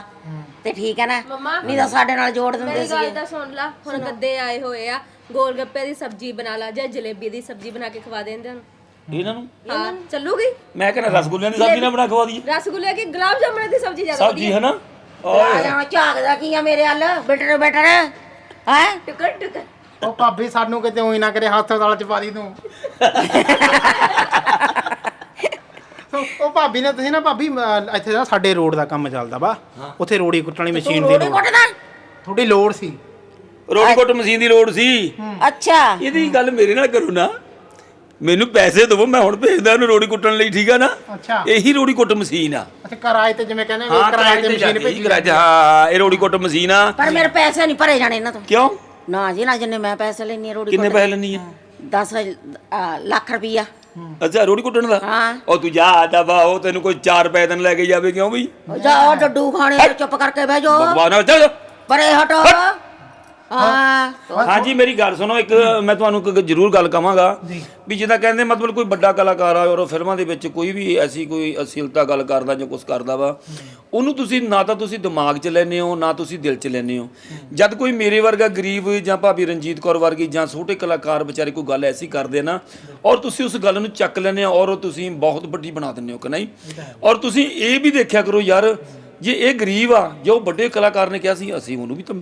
ਤੇ ਠੀਕ ਹੈ ਨਾ। ਮੰਮਾ ਨਹੀਂ ਤਾਂ ਸਾਡੇ ਨਾਲ ਜੋੜ ਦਿੰਦੇ ਮੇਰੀ ਸੀ ਗੱਲ ਤਾਂ ਸੁਣ ਲਾ ਹੁਣ ਗੱਦੇ ਆਏ ਹੋਏ ਆ ਗੋਲ ਗੱਪੇ ਦੀ ਸਬਜ਼ੀ ਬਣਾ ਲਾ ਜਾਂ ਜਲੇਬੀ ਦੀ ਸਬਜ਼ੀ ਬਣਾ ਕੇ ਖਵਾ ਦੇਂਦੇ ਹਨ। ਇਹਨਾਂ ਨੂੰ? ਹਾਂ ਚੱਲੂਗੀ? ਮੈਂ ਕਹਿੰਦਾ ਰਸਗੁੱਲਿਆਂ ਦੀ ਸਬਜ਼ੀ ਨਾ ਬਣਾ ਖਵਾ ਦਈਏ। ਰਸਗੁੱਲੇ ਕੀ ਗੁਲਾਬ ਜਾਮਣ ਦੀ ਸਬਜ਼ੀ ਜ਼ਿਆਦਾ ਸਬਜ਼ੀ ਹੈ ਨਾ? ਆ ਜਾਣਾ ਝਾਕਦਾ ਕੀ ਆ ਮੇਰੇ ਵੱਲ ਬਿਟਰ ਬਿਟਰ। ਹੈ? ਟੁਕੜ ਟੁਕੜ। ਉਹ ਭਾਬੀ ਸਾਨੂੰ ਕਿਤੇ ਉਹੀ ਨਾ ਕਰੇ ਹਸਪਤਾਲ ਚ ਪਾ ਦੀ ਤੂੰ। [laughs] ਉਹ ਭਾਬੀ ਨੇ ਤੁਸੀਂ ਨਾ ਭਾਬੀ ਅਹ, ਇੱਥੇ ਨਾ ਸਾਡੇ ਰੋਡ ਦਾ ਕੰਮ ਚੱਲਦਾ ਵਾ। ਉੱਥੇ ਰੋੜੀ ਕੁੱਟਣ ਵਾਲੀ ਮਸ਼ੀਨ ਦੀ ਲੋੜ। ਥੋੜੀ ਲੋੜ ਸੀ। ਰੋਡੀਕੋਟ ਮਸ਼ੀਨ ਦੀ ਲੋੜ ਸੀ। ਅੱਛਾ। ਇਹਦੀ ਗੱਲ ਮੇਰੇ ਨਾਲ ਕਰੋ ਨਾ। ਮੈਨੂੰ ਪੈਸੇ ਦਿਵੋ ਮੈਂ ਹੁਣ ਭੇਜਦਾ ਉਹਨੂੰ ਰੋੜੀ ਕੁੱਟਣ ਲਈ ਠੀਕ ਆ ਨਾ? ਅੱਛਾ। ਇਹੀ ਰੋੜੀ ਕੁੱਟ ਮਸ਼ੀਨ ਆ। ਅੱਛਾ ਕਿਰਾਏ ਤੇ ਜਿਵੇਂ ਕਹਿੰਦੇ ਵੀ ਹਾਂ ਕਿਰਾਏ ਤੇ ਮਸ਼ੀਨ ਭੇਜੀ ਕਿਰਾਏ ਤੇ ਹਾਂ ਇਹ ਰੋੜੀ ਕੁੱਟ ਮਸ਼ੀਨ ਆ। ਪਰ ਮੇਰੇ ਪੈਸੇ ਨਹੀਂ ਭਰੇ ਜਾਣੇ ਇਹਨਾਂ ਤੋਂ। ਕਿਉਂ? ਨਾ ਜੀ ਨਾ ਜਿੰਨੇ ਮੈਂ ਪੈਸੇ ਲੈਣੀ ਆ ਰੋੜੀ ਕਿੰਨੇ ਪੈਸੇ ਲੈਣੀ ਆ? 10 ਲੱਖ ਰੁਪਈਆ। ਅੱਛਾ ਰੋੜੀ ਕੁੱਟਣ ਦਾ? ਹਾਂ। ਉਹ ਤੂੰ ਜਾ ਦਬਾ ਉਹ ਤੈਨੂੰ ਕੋਈ 4 ਪੈਸੇ ਦਿਨ ਲੈ ਕੇ ਜਾਵੇ ਕਿਉਂ ਬਈ? ਉਹ ਜਾ ਉਹ ਡੱਡੂ ਖਾਣੇ ਚੁੱਪ ਕਰਕੇ ਬਹਿ ਜਾਓ। ਭਗਵਾਨ ਚੱਲ ਪਰੇ ਹਟੋ। ਹਾਂਜੀ ਮੇਰੀ ਗੱਲ ਸੁਣੋ ਇੱਕ ਮੈਂ ਤੁਹਾਨੂੰ ਇੱਕ ਜ਼ਰੂਰ ਗੱਲ ਕਵਾਂਗਾ ਵੀ ਜਿੱਦਾਂ ਕਹਿੰਦੇ ਮਤਲਬ ਕੋਈ ਵੱਡਾ ਕਲਾਕਾਰ ਆ ਔਰ ਉਹ ਫਿਲਮਾਂ ਦੇ ਵਿੱਚ ਕੋਈ ਵੀ ਐਸੀ ਕੋਈ ਅਸ਼ਲੀਲਤਾ ਗੱਲ ਕਰਦਾ ਜਾਂ ਕੁਝ ਕਰਦਾ ਵਾ ਉਹਨੂੰ ਤੁਸੀਂ ਨਾ ਤਾਂ ਤੁਸੀਂ ਦਿਮਾਗ 'ਚ ਲੈਨੇ ਹੋ ਨਾ ਤੁਸੀਂ ਦਿਲ 'ਚ ਲੈਨੇ ਹੋ। ਜਦ ਕੋਈ ਮੇਰੇ ਵਰਗਾ ਗਰੀਬ ਜਾਂ ਭਾਬੀ ਰਣਜੀਤ ਕੌਰ ਵਰਗੀ ਜਾਂ ਛੋਟੇ ਕਲਾਕਾਰ ਵਿਚਾਰੇ ਕੋਈ ਗੱਲ ਐਸੀ ਕਰਦੇ ਨਾ ਔਰ ਤੁਸੀਂ ਉਸ ਗੱਲ ਨੂੰ ਚੱਕ ਲੈਨੇ ਹੋ ਔਰ ਉਹ ਤੁਸੀਂ ਬਹੁਤ ਵੱਡੀ ਬਣਾ ਦਿੰਦੇ ਹੋ ਕਿ ਨਹੀਂ? ਔਰ ਤੁਸੀਂ ਇਹ ਵੀ ਦੇਖਿਆ ਕਰੋ ਯਾਰ ਜੇ ਇਹ ਗਰੀਬ ਆ ਜੋ ਵੱਡੇ ਕਲਾਕਾਰ ਨੇ ਕਿਹਾ ਸੀ ਅਸੀਂ ਉਹਨੂੰ ਵੀ ਤਾਂ